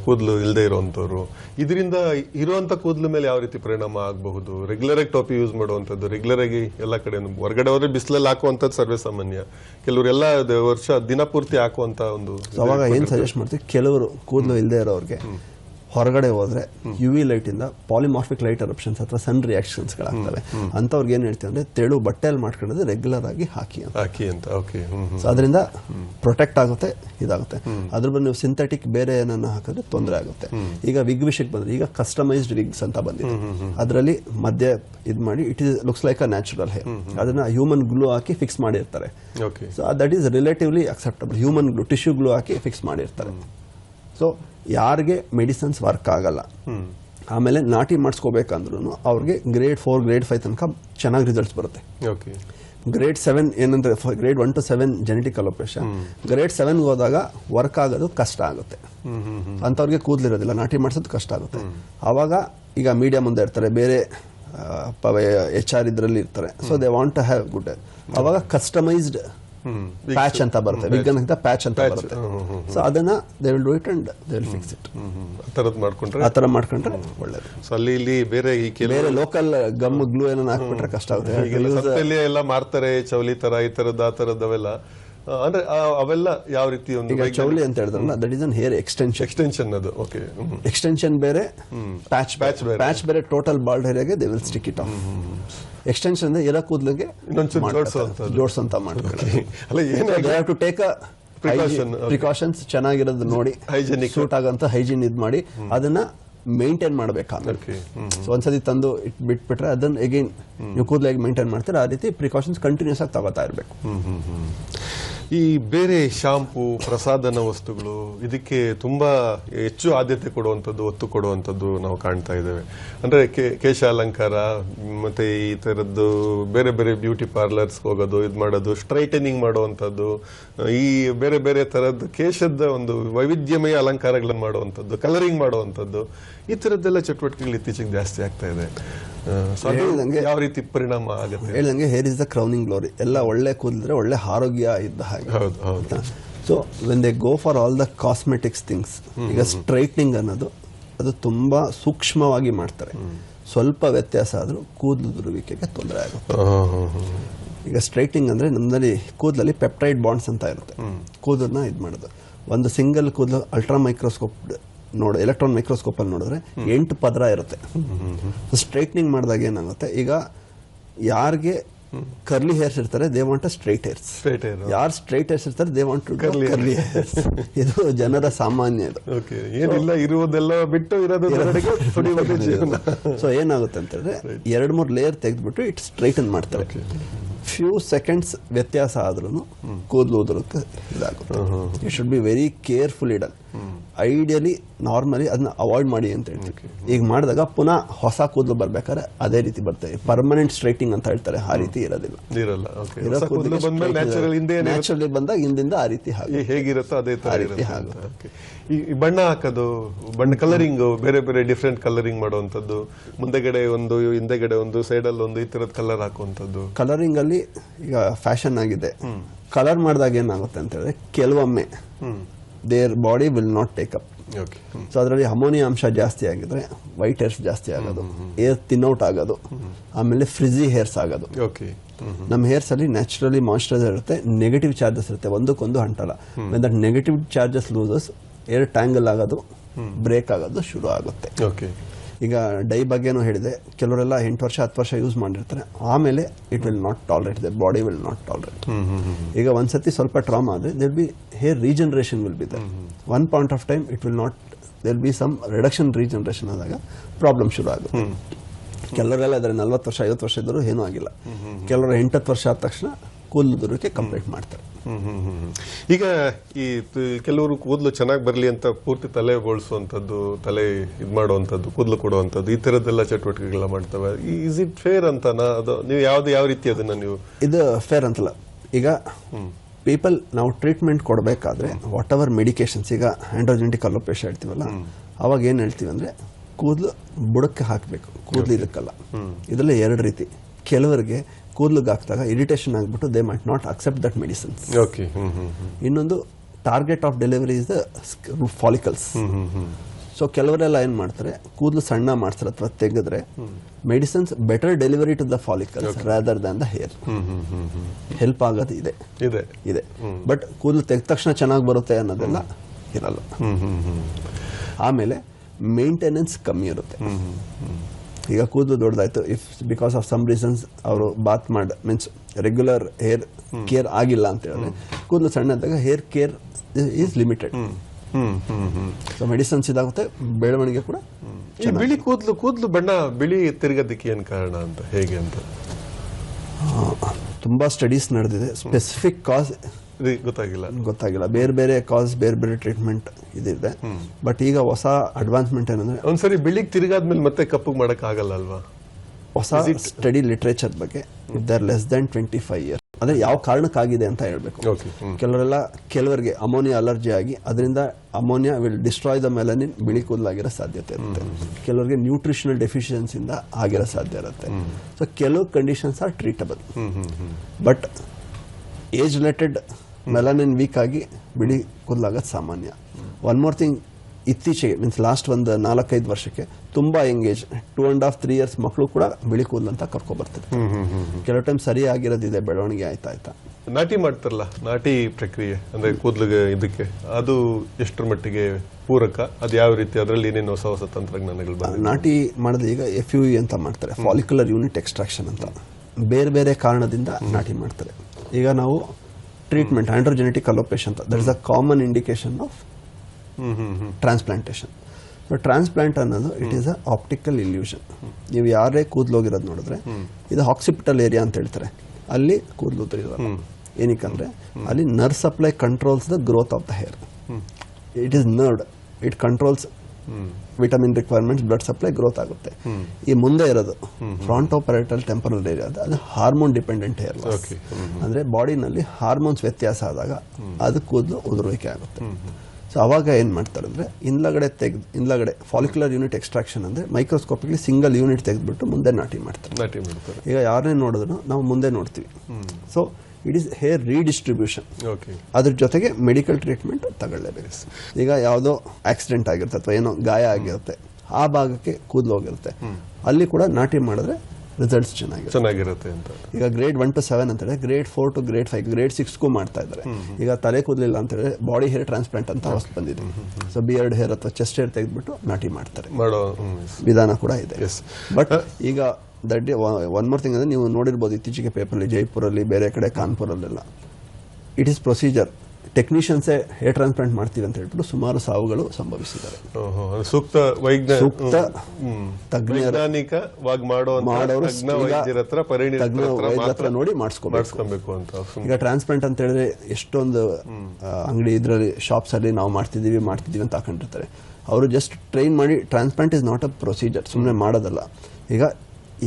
ಕೂದಲು ಇಲ್ಲದೆ ಇರುವಂತವ್ರು ಇದರಿಂದ ಇರುವಂತ ಕೂದಲು ಮೇಲೆ ಯಾವ ರೀತಿ ಪರಿಣಾಮ ಆಗಬಹುದು? ರೆಗ್ಯುಲರ್ ಆಗಿ ಟೋಪಿ ಯೂಸ್ ಮಾಡುವಂಥದ್ದು ರೆಗ್ಯುಲರ್ ಆಗಿ ಎಲ್ಲ ಕಡೆ ಹೊರಗಡೆ ಹೋದರೆ ಬಿಸಿಲಲ್ಲಿ ಹಾಕುವಂಥದ್ದು ಸರ್ವೇ ಸಾಮಾನ್ಯ ಕೆಲವರೆಲ್ಲ ವರ್ಷ ದಿನಪೂರ್ತಿ ಹಾಕುವಂತ ಒಂದು
ಸವಾಗ ಅವಾಗ ಏನು ಸಜೆಸ್ಟ್ ಮಾಡ್ತೀವಿ? ಕೆಲವರು ಕೂದಲು ಇಲ್ಲದೆ ಇರೋರಿಗೆ ಹೊರಗಡೆ ಹೋದ್ರೆ ಯು ವಿ ಲೈಟ್ ಇಂದ ಪಾಲಿಮಾರ್ಫಿಕ್ ಲೈಟ್ ಅರಪ್ಷನ್ಸ್ ಅಥವಾ ಸನ್ ರಿಯಾಕ್ಷನ್ಸ್ಗಳಾಗ್ತವೆ ಅಂಥವ್ರಿಗೆ ಏನು ಹೇಳ್ತೀವಿ ಅಂದ್ರೆ ತೆಳು ಬಟ್ಟೆಯಲ್ಲಿ ಮಾಡ್ಕೊಂಡ್ರೆ ರೆಗ್ಯುಲರ್ ಆಗಿ ಹಾಕಿ ಅಂತ.
ಹಾಕಿ ಅಂತ ಓಕೆ
ಸೊ ಅದರಿಂದ ಪ್ರೊಟೆಕ್ಟ್ ಆಗುತ್ತೆ ಇದಾಗುತ್ತೆ. ಅದ್ರ ಬಗ್ಗೆ ನೀವು ಸಿಂಥೆಟಿಕ್ ಬೇರೆ ಏನನ್ನ ಹಾಕಿದ್ರೆ ತೊಂದರೆ ಆಗುತ್ತೆ. ಈಗ ವಿಗ್ ವಿಷಯಕ್ಕೆ ಬಂದ್ರೆ ಈಗ ಕಸ್ಟಮೈಸ್ಡ್ ವಿಗ್ಸ್ ಅಂತ ಬಂದಿದೆ. ಅದರಲ್ಲಿ ಮಧ್ಯ ಇದು ಮಾಡಿ it is looks like a natural hair ಅದನ್ನ ಹ್ಯೂಮನ್ ಗ್ಲೂ ಹಾಕಿ ಫಿಕ್ಸ್ ಮಾಡಿರ್ತಾರೆ.
Okay
so that is relatively acceptable human glue tissue glue hockey fix ಮಾಡಿರ್ತಾರೆ. ಸೊ ಯಾರಿಗೆ ಮೆಡಿಸನ್ಸ್ ವರ್ಕ್ ಆಗಲ್ಲ. ಆಮೇಲೆ ನಾಟಿ ಮಾಡಿಸ್ಕೋಬೇಕಂದ್ರೂ ಅವ್ರಿಗೆ ಗ್ರೇಡ್ ಫೋರ್ ಗ್ರೇಡ್ ಫೈವ್ ತನಕ ಚೆನ್ನಾಗಿ ರಿಸಲ್ಟ್ಸ್ ಬರುತ್ತೆ.
ಓಕೆ
ಗ್ರೇಡ್ ಸೆವೆನ್ ಏನಂದ್ರೆ grade one to seven genetic alopecia grade ಸೆವೆನ್ಗೆ ಹೋದಾಗ ವರ್ಕ್ ಆಗೋದು ಕಷ್ಟ ಆಗುತ್ತೆ. ಅಂಥವ್ರಿಗೆ ಕೂದಲಿರೋದಿಲ್ಲ ನಾಟಿ ಮಾಡಿಸೋದು ಕಷ್ಟ ಆಗುತ್ತೆ. ಆವಾಗ ಈಗ ಮೀಡಿಯಾ ಮುಂದೆ ಇರ್ತಾರೆ ಬೇರೆ ಎಚ್ ಆರ್ ಇದರಲ್ಲಿ ಇರ್ತಾರೆ. So they want to have good ಅವಾಗ ಕಸ್ಟಮೈಸ್ಡ್ ಪ್ಯಾಚ್ ಅಂತ ಬರುತ್ತೆ. ಅಂತ ಪ್ಯಾಚ್ ಅಂತ ಬರುತ್ತೆ. ಸೊ ಅದನ್ನ they will do it and they will fix it
ಆ ಥರದ್ದು ಮಾಡ್ಕೊಂಡ್ರೆ
ಆ ಥರ ಮಾಡ್ಕೊಂಡ್ರೆ ಒಳ್ಳೇದು.
ಸೊ ಅಲ್ಲಿ ಇಲ್ಲಿ ಬೇರೆ ಈ ಕೆಲ
ಬೇರೆ ಲೋಕಲ್ ಗಮ್ ಗ್ಲೂ ಏನೋ ಹಾಕ್ಬಿಟ್ರೆ ಕಷ್ಟ ಆಗುತ್ತೆ.
ಎಲ್ಲ ಮಾರ್ತಾರೆ ಚೌಲಿ ತರ ಈ ಥರದ್ದು ಆ ಥರದ್ದು ಅವೆಲ್ಲ. ಅಂದ್ರೆ ಅವೆಲ್ಲ ಯಾವ ರೀತಿ ಒಂದು
ಈಗ ಚೌಲಿ ಅಂತ ಹೇಳಿದ್ರಲ್ಲ that is an hair extension
extension ಅದು ಓಕೆ
ಎಕ್ಸ್ಟೆನ್ಷನ್ ಬೇರೆ ಪ್ಯಾಚ್
ಪ್ಯಾಚ್ ಬೇರೆ.
ಪ್ಯಾಚ್ ಬೇರೆ. Total bald ಹೇರಿಗೆ they will stick it of extension ಅಂದ್ರೆ ಎಲ್ಲ ಕೂದಲಿಗೆ. ಜೋಡ್ಸಂತ ಮಾಡ್ತಾರೆ.
ಅಲ್ಲ
ಟು ಟೇಕ್
ಅ.
ಪ್ರಿಕಾಷನ್ಸ್ ಚೆನ್ನಾಗಿರೋದು ನೋಡಿ
ಹೈಜಿನಿಕ್
ಸೂಟ್ ಆಗಂತ ಹೈಜೀನ್ ಇದ್ ಮಾಡಿ ಅದನ್ನ ಮೇಂಟೈನ್ ಮಾಡ್ಬೇಕು ಆಮೇಲೆ. ಸೊ ಒಂದ್ಸತಿ ತಂದು ಇಟ್ ಬಿಟ್ಬಿಟ್ರೆ ಅದನ್ನ ಎಗೈನ್ ನೀವು ಕೂದಲಾಗಿ ಮೇಂಟೈನ್ ಮಾಡ್ತೀರಾ ಆ ರೀತಿ ಪ್ರಿಕಾಷನ್ಸ್ ಕಂಟಿನ್ಯೂಸ್ ಆಗಿ ತಗೋತಾ ಇರಬೇಕು.
ಈ ಬೇರೆ ಶಾಂಪು, ಪ್ರಸಾದನ ವಸ್ತುಗಳು, ಇದಕ್ಕೆ ತುಂಬಾ ಹೆಚ್ಚು ಆದ್ಯತೆ ಕೊಡುವಂಥದ್ದು, ಒತ್ತು ಕೊಡುವಂಥದ್ದು ನಾವು ಕಾಣ್ತಾ ಇದ್ದೇವೆ. ಅಂದ್ರೆ ಕೇಶ ಅಲಂಕಾರ ಮತ್ತೆ ಈ ತರದ್ದು ಬೇರೆ ಬೇರೆ ಬ್ಯೂಟಿ ಪಾರ್ಲರ್ಸ್ ಹೋಗೋದು, ಇದು ಮಾಡೋದು, ಸ್ಟ್ರೈಟನಿಂಗ್ ಮಾಡುವಂಥದ್ದು, ಈ ಬೇರೆ ಬೇರೆ ತರದ್ದು, ಕೇಶದ ಒಂದು ವೈವಿಧ್ಯಮಯ ಅಲಂಕಾರಗಳನ್ನು ಮಾಡುವಂಥದ್ದು, ಕಲರಿಂಗ್ ಮಾಡುವಂಥದ್ದು, ಈ ಥರದ್ದೆಲ್ಲ ಚಟುವಟಿಕೆಗಳು ಇತ್ತೀಚೆಗೆ ಜಾಸ್ತಿ ಆಗ್ತಾ ಇದೆ. ಯಾವ ರೀತಿ ಪರಿಣಾಮ ಆಗುತ್ತೆ?
ಹೇಳ್ದಂಗೆ hair is the crowning glory ಎಲ್ಲ ಒಳ್ಳೆ ಕೂದಲಿದ್ರೆ ಒಳ್ಳೆ ಆರೋಗ್ಯ ಇದ್ದ ಹಾಗೆ. So when they go for all the cosmetics things ಈಗ ಸ್ಟ್ರೈಟ್ನಿಂಗ್ ಅನ್ನೋದು ಅದು ತುಂಬಾ ಸೂಕ್ಷ್ಮವಾಗಿ ಮಾಡ್ತಾರೆ. ಸ್ವಲ್ಪ ವ್ಯತ್ಯಾಸ ಆದರೂ ಕೂದಲು ದುರುವಿಕೆಗೆ ತೊಂದರೆ ಆಗುತ್ತೆ. ಈಗ ಸ್ಟ್ರೈಟ್ನಿಂಗ್ ಅಂದ್ರೆ ನಮ್ಮಲ್ಲಿ ಕೂದಲಲ್ಲಿ ಪೆಪ್ಟೈಡ್ ಬಾಂಡ್ಸ್ ಅಂತ ಇರುತ್ತೆ. ಕೂದಲನ್ನ ಇದು ಮಾಡೋದು ಒಂದು ಸಿಂಗಲ್ ಕೂದಲು ಅಲ್ಟ್ರಾ ಮೈಕ್ರೋಸ್ಕೋಪ್ ನೋಡ ಎಲೆಕ್ಟ್ರಾನ್ ಮೈಕ್ರೋಸ್ಕೋಪ್ ಅಲ್ಲಿ ನೋಡಿದ್ರೆ ಎಂಟು ಪದರ ಇರುತ್ತೆ. ಸ್ಟ್ರೈಟ್ನಿಂಗ್ ಮಾಡಿದಾಗ ಏನಾಗುತ್ತೆ? ಈಗ ಯಾರಿಗೆ ಕರ್ಲಿ ಹೇರ್ಸ್ ಇರ್ತಾರೆ ದೇ ವಾಂಟ್ ಸ್ಟ್ರೈಟ್ ಹೇರ್ಸ್. ಯಾರು ಸ್ಟ್ರೈಟ್ ಹೇರ್ಸ್ ಇರ್ತಾರೆ ದೇ ವಾಂಟ್. ಕರ್ಲಿ ಹೇರ್ಸ್ ಇದು ಜನರ ಸಾಮಾನ್ಯ ಇದು.
ಓಕೆ ಏನಿಲ್ಲ ಇರುವುದೆಲ್ಲ ಬಿಟ್ಟು ಇರೋದು
ಸೊ ಏನಾಗುತ್ತೆ ಅಂತ ಹೇಳಿದ್ರೆ ಎರಡು ಮೂರು ಲೇಯರ್ ತೆಗೆದ್ಬಿಟ್ಟು ಇಟ್ ಸ್ಟ್ರೈಟನ್ ಮಾಡ್ತಾರೆ. ಫ್ಯೂ ಸೆಕೆಂಡ್ಸ್ ವ್ಯತ್ಯಾಸ ಆದ್ರೂ ಕೂದಲು ಉದುರಕ್ಕೆ ಇದಾಗುತ್ತೆ. You should be very careful even ideally normally ಅದನ್ನ ಅವಾಯ್ಡ್ ಮಾಡಿ ಅಂತ ಹೇಳ್ತೀವಿ. ಈಗ ಮಾಡಿದಾಗ ಪುನಃ ಹೊಸ ಕೂದಲು ಬರ್ಬೇಕಾದ್ರೆ ಅದೇ ರೀತಿ ಬರ್ತದೆ. ಪರ್ಮನೆಂಟ್ ಸ್ಟ್ರೈಟಿಂಗ್ ಅಂತ ಹೇಳ್ತಾರೆ. ಆ ರೀತಿ ಇರೋದಿಲ್ಲ.
ನ್ಯಾಚುರಲ್ ಹಿಂದೆ
ನ್ಯಾಚುರಲಿ ಬಂದಾಗ ಹಿಂದಿಂದ ಆ ರೀತಿ ಹಾಗೆ.
ಹೇಗಿರುತ್ತೋ ಅದೇ. ಈ ಬಣ್ಣ ಹಾಕೋದು ಬಣ್ಣ ಕಲರಿಂಗ್ ಬೇರೆ ಬೇರೆ ಡಿಫ್ರೆಂಟ್ ಕಲರಿಂಗ್ ಮಾಡುವಂತದ್ದು ಮುಂದೆಗಡೆ ಒಂದು ಹಿಂದೆಗಡೆ ಒಂದು ಸೈಡಲ್ಲಿ ಒಂದು ಈ ತರದ ಕಲರ್ ಹಾಕುವಂತದ್ದು
ಕಲರಿಂಗ್ ಅಲ್ಲಿ ಈಗ ಫ್ಯಾಷನ್ ಆಗಿದೆ. ಕಲರ್ ಮಾಡಿದಾಗ ಏನಾಗುತ್ತೆ ಅಂತ ಹೇಳಿದ್ರೆ ಕೆಲವೊಮ್ಮೆ there body will not take up
okay
so ಅದರಲ್ಲಿ ಅಮೋನಿಯಾ ಅಂಶ ಜಾಸ್ತಿ ಆಗಿದ್ರೆ ವೈಟ್ ಹೇರ್ಸ್ ಜಾಸ್ತಿ ಆಗೋದು. ಏರ್ ತಿನ್ಔಟ್ ಆಗೋದು. ಆಮೇಲೆ ಫ್ರಿಜಿ ಹೇರ್ಸ್ ಆಗೋದು. ನಮ್ಮ ಹೇರ್ಸ್ ಅಲ್ಲಿ ನ್ಯಾಚುರಲಿ ಮಾಯಿಶ್ಚರೈಸರ್ ಇರುತ್ತೆ ನೆಗೆಟಿವ್ ಚಾರ್ಜಸ್ ಇರುತ್ತೆ. ಒಂದಕ್ಕೊಂದು ಅಂಟಲ್ಲ that negative charges loses hair tangle ಆಗೋದು ಬ್ರೇಕ್ ಆಗೋದು ಶುರು ಆಗುತ್ತೆ. ಈಗ ಡೈ ಬಗ್ಗೆನೂ ಹೇಳಿದೆ ಕೆಲವರೆಲ್ಲ ಎಂಟು ವರ್ಷ ಹತ್ತು ವರ್ಷ ಯೂಸ್ ಮಾಡಿರ್ತಾರೆ. ಆಮೇಲೆ it will not tolerate the body will not tolerate ಈಗ ಒಂದ್ಸತಿ ಸ್ವಲ್ಪ ಟ್ರಾಮಾ ಆದರೆ there'll be hair regeneration will be there one point of time it will not there'll be some reduction regeneration ಆದಾಗ ಪ್ರಾಬ್ಲಮ್ ಶುರು ಆಗುತ್ತೆ. ಕೆಲವರೆಲ್ಲ ಇದ್ದಾರೆ ನಲ್ವತ್ತು ವರ್ಷ ಐವತ್ತು ವರ್ಷ ಇದ್ದರೂ ಏನೂ ಆಗಿಲ್ಲ. ಕೆಲವರು ಎಂಟತ್ತು ವರ್ಷ ಆದ ತಕ್ಷಣ ಕೂದಲು ದುರಕ್ಕೆ ಕಂಪ್ಲೀಟ್ ಮಾಡ್ತಾರೆ.
ಈಗ ಈ ಕೆಲವರು ಕೂದಲು ಚೆನ್ನಾಗಿ ಬರಲಿ ಅಂತ ಪೂರ್ತಿ ತಲೆ ಬೋಳಿಸುವಂಥದ್ದು ತಲೆ ಇದು ಮಾಡುವಂಥದ್ದು ಕೂದಲು ಕೊಡುವಂಥದ್ದು ಈ ಥರದ್ದೆಲ್ಲ ಚಟುವಟಿಕೆಗಳ ಮಾಡ್ತವೆ. ಈಸ್ ಇಟ್ ಫೇರ್ ಅಂತನಾ? ಅದು ನೀವು ಯಾವ್ದು ಯಾವ ರೀತಿ ಅದನ್ನ ನೀವು
ಇದು ಫೇರ್ ಅಂತಲ್ಲ. ಈಗ ಪೀಪಲ್ ನಾವು ಟ್ರೀಟ್ಮೆಂಟ್ ಕೊಡಬೇಕಾದ್ರೆ ವಾಟ್ ಎವರ್ ಮೆಡಿಕೇಶನ್ಸ್ ಈಗ ಆಂಡ್ರೋಜೆಂಟಿಕ್ ಅಲೋಪೇಶ ಹೇಳ್ತೀವಲ್ಲ ಅವಾಗ ಏನು ಹೇಳ್ತೀವಿ ಅಂದರೆ ಕೂದಲು ಬುಡಕ್ಕೆ ಹಾಕಬೇಕು. ಕೂದಲು ಇದಕ್ಕಲ್ಲ. ಇದರಲ್ಲಿ ಎರಡು ರೀತಿ. ಕೆಲವರಿಗೆ ಕೂದಲಿಗೆ ಹಾಕಿದಾಗ ಇರಿಟೇಷನ್ ಆಗಿಬಿಟ್ಟು they might not accept that medicines
okay
ಇನ್ನೊಂದು target of delivery is the follicles so ಕೆಲವರೆಲ್ಲ ಏನು ಮಾಡ್ತಾರೆ ಕೂದಲು ಸಣ್ಣ ಮಾಡ್ತಾರೆ ಅಥವಾ ತೆಗೆದ್ರೆ medicines better delivery to the follicles rather than the hair help ಆಗೋದು ಇದೆ.
ಇದೆ.
ಇದೆ. ಬಟ್ ಕೂದಲು ತೆಗೆದ ತಕ್ಷಣ ಚೆನ್ನಾಗಿ ಬರುತ್ತೆ ಅನ್ನೋದೆಲ್ಲ ಇರಲ್ಲ. ಆಮೇಲೆ ಮೇಂಟೆನೆನ್ಸ್ ಕಮ್ಮಿ ಇರುತ್ತೆ. ಈಗ ಕೂದಲು ದೊಡ್ಡದಾಯ್ತು. If because of some reasons ಅವರು ಬಾತ್ ಮಾಡ ಮೀನ್ಸ್ ರೆಗ್ಯುಲರ್ ಹೇರ್ ಕೇರ್ ಆಗಿಲ್ಲ ಅಂತ ಹೇಳಿದ್ರೆ ಕೂದಲು ಸಣ್ಣದಾಗ hair care is limited
hmm. Hmm hmm
so medicines ಇದಾಗುತ್ತೆ ಬೆಳವಣಿಗೆ ಕೂಡ
ಬಿಳಿ ಕೂದಲು ಕೂದಲು ಬಣ್ಣ ಬಿಳಿ ತಿರುಗೋದಕ್ಕೆ ಏನು ಕಾರಣ ಅಂತ ಹೇಗೆ ಅಂತ?
ತುಂಬಾ ಸ್ಟಡೀಸ್ ನಡೆದಿದೆ. ಸ್ಪೆಸಿಫಿಕ್ ಕಾಸ್
ಗೊತ್ತಾಗಿಲ್ಲ.
ಗೊತ್ತಾಗಿಲ್ಲ. ಬೇರೆ ಬೇರೆ ಕಾಸ್ ಬೇರೆ ಬೇರೆ ಟ್ರೀಟ್ಮೆಂಟ್ ಇದಿದೆ. ಬಟ್ ಈಗ ಹೊಸ ಅಡ್ವಾನ್ಸ್ಮೆಂಟ್ ಏನಂದ್ರೆ
ಒಂದ್ಸರಿ ಬಿಳಿಗ್ ತಿರುಗಾದ್ಮೇಲೆ ಮತ್ತೆ ಕಪ್ಪು ಮಾಡಕ್ ಆಗಲ್ಲ ಅಲ್ವಾ?
ಹೊಸ ಸ್ಟಡಿ ಲಿಟ್ರೇಚರ್ ಬಗ್ಗೆ there less than twenty five year ಅಂದ್ರೆ ಯಾವ ಕಾರಣಕ್ಕಾಗಿದೆ ಅಂತ ಹೇಳ್ಬೇಕು. ಕೆಲವರೆಲ್ಲ ಕೆಲವರಿಗೆ ಅಮೋನಿಯಾ ಅಲರ್ಜಿ ಆಗಿ ಅದರಿಂದ ammonia will destroy the melanin ಬಿಳಿ ಕೂದಲಾಗಿರೋ ಸಾಧ್ಯತೆ ಇರುತ್ತೆ. ಕೆಲವರಿಗೆ ನ್ಯೂಟ್ರಿಷನಲ್ ಡೆಫಿಷಿಯನ್ಸಿಂದ ಆಗಿರೋ ಸಾಧ್ಯ ಇರುತ್ತೆ. ಸೊ ಕೆಲವು conditions are treatable but age related melanin weak ಆಗಿ ಬಿಳಿ ಕೂದಲಾಗೋದು ಸಾಮಾನ್ಯ. ಒನ್ ಮೋರ್ ಥಿಂಗ್ ಇತ್ತೀಚೆಗೆ ಮೀನ್ಸ್ ಲಾಸ್ಟ್ ಒಂದು ನಾಲ್ಕೈದು ವರ್ಷಕ್ಕೆ ತುಂಬಾ engage two and half three years ಮಕ್ಕಳು ಕೂಡ ಬಿಳಿ ಕೂದಲು ಅಂತ ಕರ್ಕೊಬರ್ತಾರೆ ಕೆಲವು ಟೈಮ್ ಸರಿಯಾಗಿರೋದಿದೆ ಬೆಳವಣಿಗೆ ಆಯ್ತಾ ಆಯ್ತಾ.
ನಾಟಿ ಮಾಡ್ತಾರಲ್ಲ ನಾಟಿ ಪ್ರಕ್ರಿಯೆ ಅಂದ್ರೆ ಕೂದಲಿಗೆ ಇದಕ್ಕೆ ಅದು ಎಷ್ಟರ ಮಟ್ಟಿಗೆ ಪೂರಕ ಅದು ಯಾವ ರೀತಿ ಅದರಲ್ಲಿ ಏನೇನು ಹೊಸ ಹೊಸ ತಂತ್ರಜ್ಞಾನಗಳು ಬಂದಿದೆ.
ನಾಟಿ ಮಾಡಿದ್ರೆ ಈಗ ಎಫ್ ಯು ಅಂತ ಮಾಡ್ತಾರೆ ಫಾಲಿಕ್ಯುಲರ್ ಯೂನಿಟ್ ಎಕ್ಸ್ಟ್ರಾಕ್ಷನ್ ಅಂತ. ಬೇರೆ ಬೇರೆ ಕಾರಣದಿಂದ ನಾಟಿ ಮಾಡ್ತಾರೆ. ಈಗ ನಾವು ಟ್ರೀಟ್ಮೆಂಟ್ ಆಂಡ್ರೋಜೆನೆಟಿಕ್ ಅಲೋಪೇಶ್ ಅಂತ. That is a common indication of transplantation so transplant ಅನ್ನೋದು it is a optical illusion ನೀವು ಯಾರೇ ಕೂದಲು ಹೋಗಿರೋದು ನೋಡಿದ್ರೆ, ಇದು ಹಾಕ್ಸಿಪಿಟಲ್ ಏರಿಯಾ ಅಂತ ಹೇಳ್ತಾರೆ. ಅಲ್ಲಿ ಕೂದಲು ಉದುರಿರಲ್ಲ ಏನಕ್ಕಂದ್ರೆ, ಅಲ್ಲಿ nerve supply controls the growth of the hair it is nerved it controls vitamin requirements blood supply growth ಆಗುತ್ತೆ. ಈ ಮುಂದೆ ಇರೋದು ಫ್ರಾಂಟ್ ಆಪರೇಟಲ್ ಟೆಂಪರಲ್ ಏರಿಯಾ ಅದು ಹಾರ್ಮೋನ್ ಡಿಪೆಂಡೆಂಟ್ ಹೇರ್
ಲಾಸ್
ಅಂದ್ರೆ ಬಾಡಿನಲ್ಲಿ ಹಾರ್ಮೋನ್ಸ್ ವ್ಯತ್ಯಾಸ ಆದಾಗ ಅದು ಕೂದಲು ಉದುರುವಿಕೆ ಆಗುತ್ತೆ. ಸೊ ಅವಾಗ ಏನು ಮಾಡ್ತಾರೆ ಅಂದ್ರೆ ಇಂದ್ಲಗಡೆ ತೆಗೆದು ಇಂದ್ಲಗಡೆ ಫಾಲಿಕ್ಯುಲರ್ ಯೂನಿಟ್ ಎಕ್ಸ್ಟ್ರಾಕ್ಷನ್ ಅಂದ್ರೆ ಮೈಕ್ರೋಸ್ಕೋಪಿಕ್ಲಿ ಸಿಂಗಲ್ ಯೂನಿಟ್ ತೆಗೆದುಬಿಟ್ಟು ಮುಂದೆ ನಾಟಿ ಮಾಡ್ತಾರೆ.
ನಾಟಿ ಮಾಡ್ತಾರೆ.
ಈಗ ಯಾರನ್ನೇ ನೋಡಿದ್ರು ನಾವು ಮುಂದೆ ನೋಡ್ತೀವಿ. So it is hair redistribution
okay
ಅದ್ರ ಜೊತೆಗೆ ಮೆಡಿಕಲ್ ಟ್ರೀಟ್ಮೆಂಟ್ ತಗೊಳ್ಳೇಬೇಕು. ಈಗ ಯಾವುದೋ ಆಕ್ಸಿಡೆಂಟ್ ಆಗಿರುತ್ತೆ ಅಥವಾ ಏನೋ ಗಾಯ ಆಗಿರುತ್ತೆ ಆ ಭಾಗಕ್ಕೆ ಕೂದಲು ಹೋಗಿರುತ್ತೆ. ಅಲ್ಲಿ ಕೂಡ ನಾಟಿ ಮಾಡಿದ್ರೆ ರಿಸಲ್ಟ್ಸ್ ಚೆನ್ನಾಗಿರುತ್ತೆ.
ಚೆನ್ನಾಗಿರುತ್ತೆ ಅಂತ.
ಈಗ ಗ್ರೇಡ್ ಒನ್ ಟು ಸೆವೆನ್ ಅಂತ ಹೇಳಿದ್ರೆ grade four to grade five grade ಸಿಕ್ಸ್ಗೂ ಮಾಡ್ತಾ ಇದ್ದಾರೆ. ಈಗ ತಲೆ ಕೂದಲಿಲ್ಲ ಅಂತ ಹೇಳಿದ್ರೆ ಬಾಡಿ ಹೇರ್ ಟ್ರಾನ್ಸ್ಪ್ಲಾಂಟ್ ಅಂತ ಹೊಸ ಬಂದಿದೆ. ಸೊ ಬಿಯರ್ಡ್ ಹೇರ್ ಅಥವಾ ಚೆಸ್ಟ್ ಹೇರ್ ತೆಗೆದ್ಬಿಟ್ಟು ನಾಟಿ ಮಾಡ್ತಾರೆ.
ಮಾಡೋ
ವಿಧಾನ ಕೂಡ ಇದೆ. ಬಟ್ ಈಗ ದಟ್ ಒನ್ ಮೋರ್ ಥಿಂಗ್ ಅಂದ್ರೆ ನೀವು ನೋಡಿರ್ಬೋದು ಇತ್ತೀಚೆಗೆ ಪೇಪರಲ್ಲಿ ಜೈಪುರಲ್ಲಿ ಬೇರೆ ಕಡೆ ಕಾನ್ಪುರಲ್ಲೆಲ್ಲ. ಇಟ್ ಈಸ್ ಪ್ರೊಸೀಜರ್ ಟೆಕ್ನಿಷಿಯನ್ಸೇ ಹೇರ್ ಟ್ರಾನ್ಸ್ಪ್ಲಾಂಟ್ ಮಾಡ್ತೀವಿ ಅಂತ ಹೇಳ್ಬಿಟ್ಟು ಸುಮಾರು ಸಾವುಗಳು ಸಂಭವಿಸಿದ್ದಾರೆ.
ಸೂಕ್ತ
ಸೂಕ್ತ
ಹ್ಮ್. ವೈಜ್ಞಾನಿಕವಾಗಿ ಮಾಡೋ
ಮಾಡೋರು
ತಜ್ಞ
ಈಗ
ವೈದ್ಯರ ಹತ್ರ
ನೋಡಿ ಮಾಡಿಸ್ಕೋಬೇಕು.
ಮಾಡಿಸ್ಕೊಬೇಕು ಅಂತ.
ಈಗ ಟ್ರಾನ್ಸ್ಪ್ಲಾಂಟ್ ಅಂತ ಹೇಳಿದ್ರೆ ಎಷ್ಟೊಂದು ಅಂಗಡಿ ಇದರಲ್ಲಿ ಶಾಪ್ಸ್ ಅಲ್ಲಿ ನಾವು ಮಾಡ್ತಿದ್ದೀವಿ ಮಾಡ್ತಿದ್ದೀವಿ ಅಂತ ಹಾಕೊಂಡಿರ್ತಾರೆ. ಅವರು ಜಸ್ಟ್ ಟ್ರೈನ್ ಮಾಡಿ transplant is not a procedure ಸುಮ್ಮನೆ ಮಾಡೋದಲ್ಲ. ಈಗ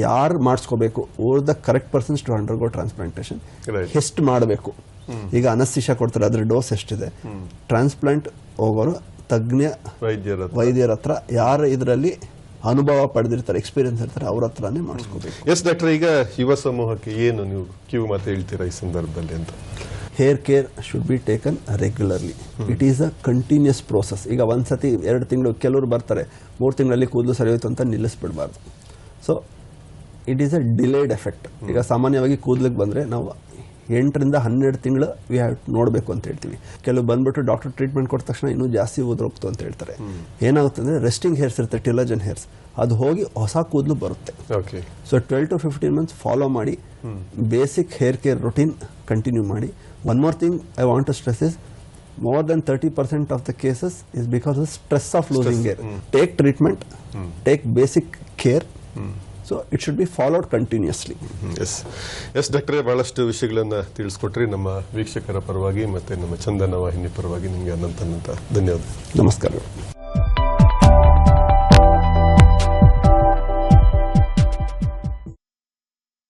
ಯಾರು ಮಾಡಿಸ್ಕೋಬೇಕು? Or the correct persons to undergo transplantation. ಎಷ್ಟು ಮಾಡಬೇಕು. ಈಗ ಅನಸ್ತಿಷ ಕೊಡ್ತಾರೆ ಅದ್ರ ಡೋಸ್ ಎಷ್ಟಿದೆ? ಟ್ರಾನ್ಸ್ಪ್ಲಾಂಟ್ ಹೋಗೋರು ತಜ್ಞ
ವೈದ್ಯರ.
ವೈದ್ಯರ ಹತ್ರ ಯಾರು ಇದರಲ್ಲಿ ಅನುಭವ ಪಡೆದಿರ್ತಾರೆ ಎಕ್ಸ್ಪೀರಿಯನ್ಸ್ ಇರ್ತಾರೆ ಅವ್ರ ಹತ್ರನೇ ಮಾಡಿಸ್ಕೋಬೇಕು.
ಎಸ್ ಡಾಕ್ಟರ್ ಈಗ ಯುವ ಸಮೂಹಕ್ಕೆ ಏನು ನೀವು ಕಿವಿ ಮಾತು ಹೇಳ್ತೀರಾ ಈ ಸಂದರ್ಭದಲ್ಲಿ ಅಂತ?
Hair care should be taken regularly it is a continuous process ಈಗ ಒಂದ್ಸತಿ ಎರಡು ತಿಂಗಳು ಕೆಲವರು ಬರ್ತಾರೆ ಮೂರು ತಿಂಗಳಲ್ಲಿ ಕೂದಲು ಸರಿ ಹೋಯ್ತು ಅಂತ ನಿಲ್ಲಿಸ್ಬಿಡ್ಬಾರ್ದು. So it is a delayed effect ಈಗ ಸಾಮಾನ್ಯವಾಗಿ ಕೂದಲಿಗೆ ಬಂದರೆ ನಾವು ಎಂಟರಿಂದ ಹನ್ನೆರಡು ತಿಂಗಳು ವಿ ಹ್ಯಾವ್ ನೋಡಬೇಕು ಅಂತ ಹೇಳ್ತೀವಿ. ಕೆಲವು ಬಂದ್ಬಿಟ್ಟು ಡಾಕ್ಟರ್ ಟ್ರೀಟ್ಮೆಂಟ್ ಕೊಟ್ಟ ತಕ್ಷಣ ಇನ್ನೂ ಜಾಸ್ತಿ ಉದ್ರೋಗ್ತು ಅಂತ ಹೇಳ್ತಾರೆ. ಏನಾಗುತ್ತೆ ಅಂದರೆ ರೆಸ್ಟಿಂಗ್ ಹೇರ್ಸ್ ಇರುತ್ತೆ ಟಿಲಜನ್ ಹೇರ್ಸ್ ಅದು ಹೋಗಿ ಹೊಸ ಕೂದಲು ಬರುತ್ತೆ.
Okay
so twelve to fifteen months follow ಮಾಡಿ basic hair care routine continue ಮಾಡಿ. One more thing I want to stress is more than thirty percent of the cases is because of stress of losing hair take treatment take basic care so it should be followed continuously
yes yes ಡಾಕ್ಟ್ರೇ ಭಾಳಷ್ಟು ವಿಷಯಗಳನ್ನು ತಿಳಿಸ್ಕೊಟ್ರಿ. ನಮ್ಮ ವೀಕ್ಷಕರ ಪರವಾಗಿ ಮತ್ತೆ ನಮ್ಮ ಚಂದನ ವಾಹಿನಿ ಪರವಾಗಿ ನಿಮಗೆ ಅನಂತ ಅನಂತ ಧನ್ಯವಾದ
ನಮಸ್ಕಾರ.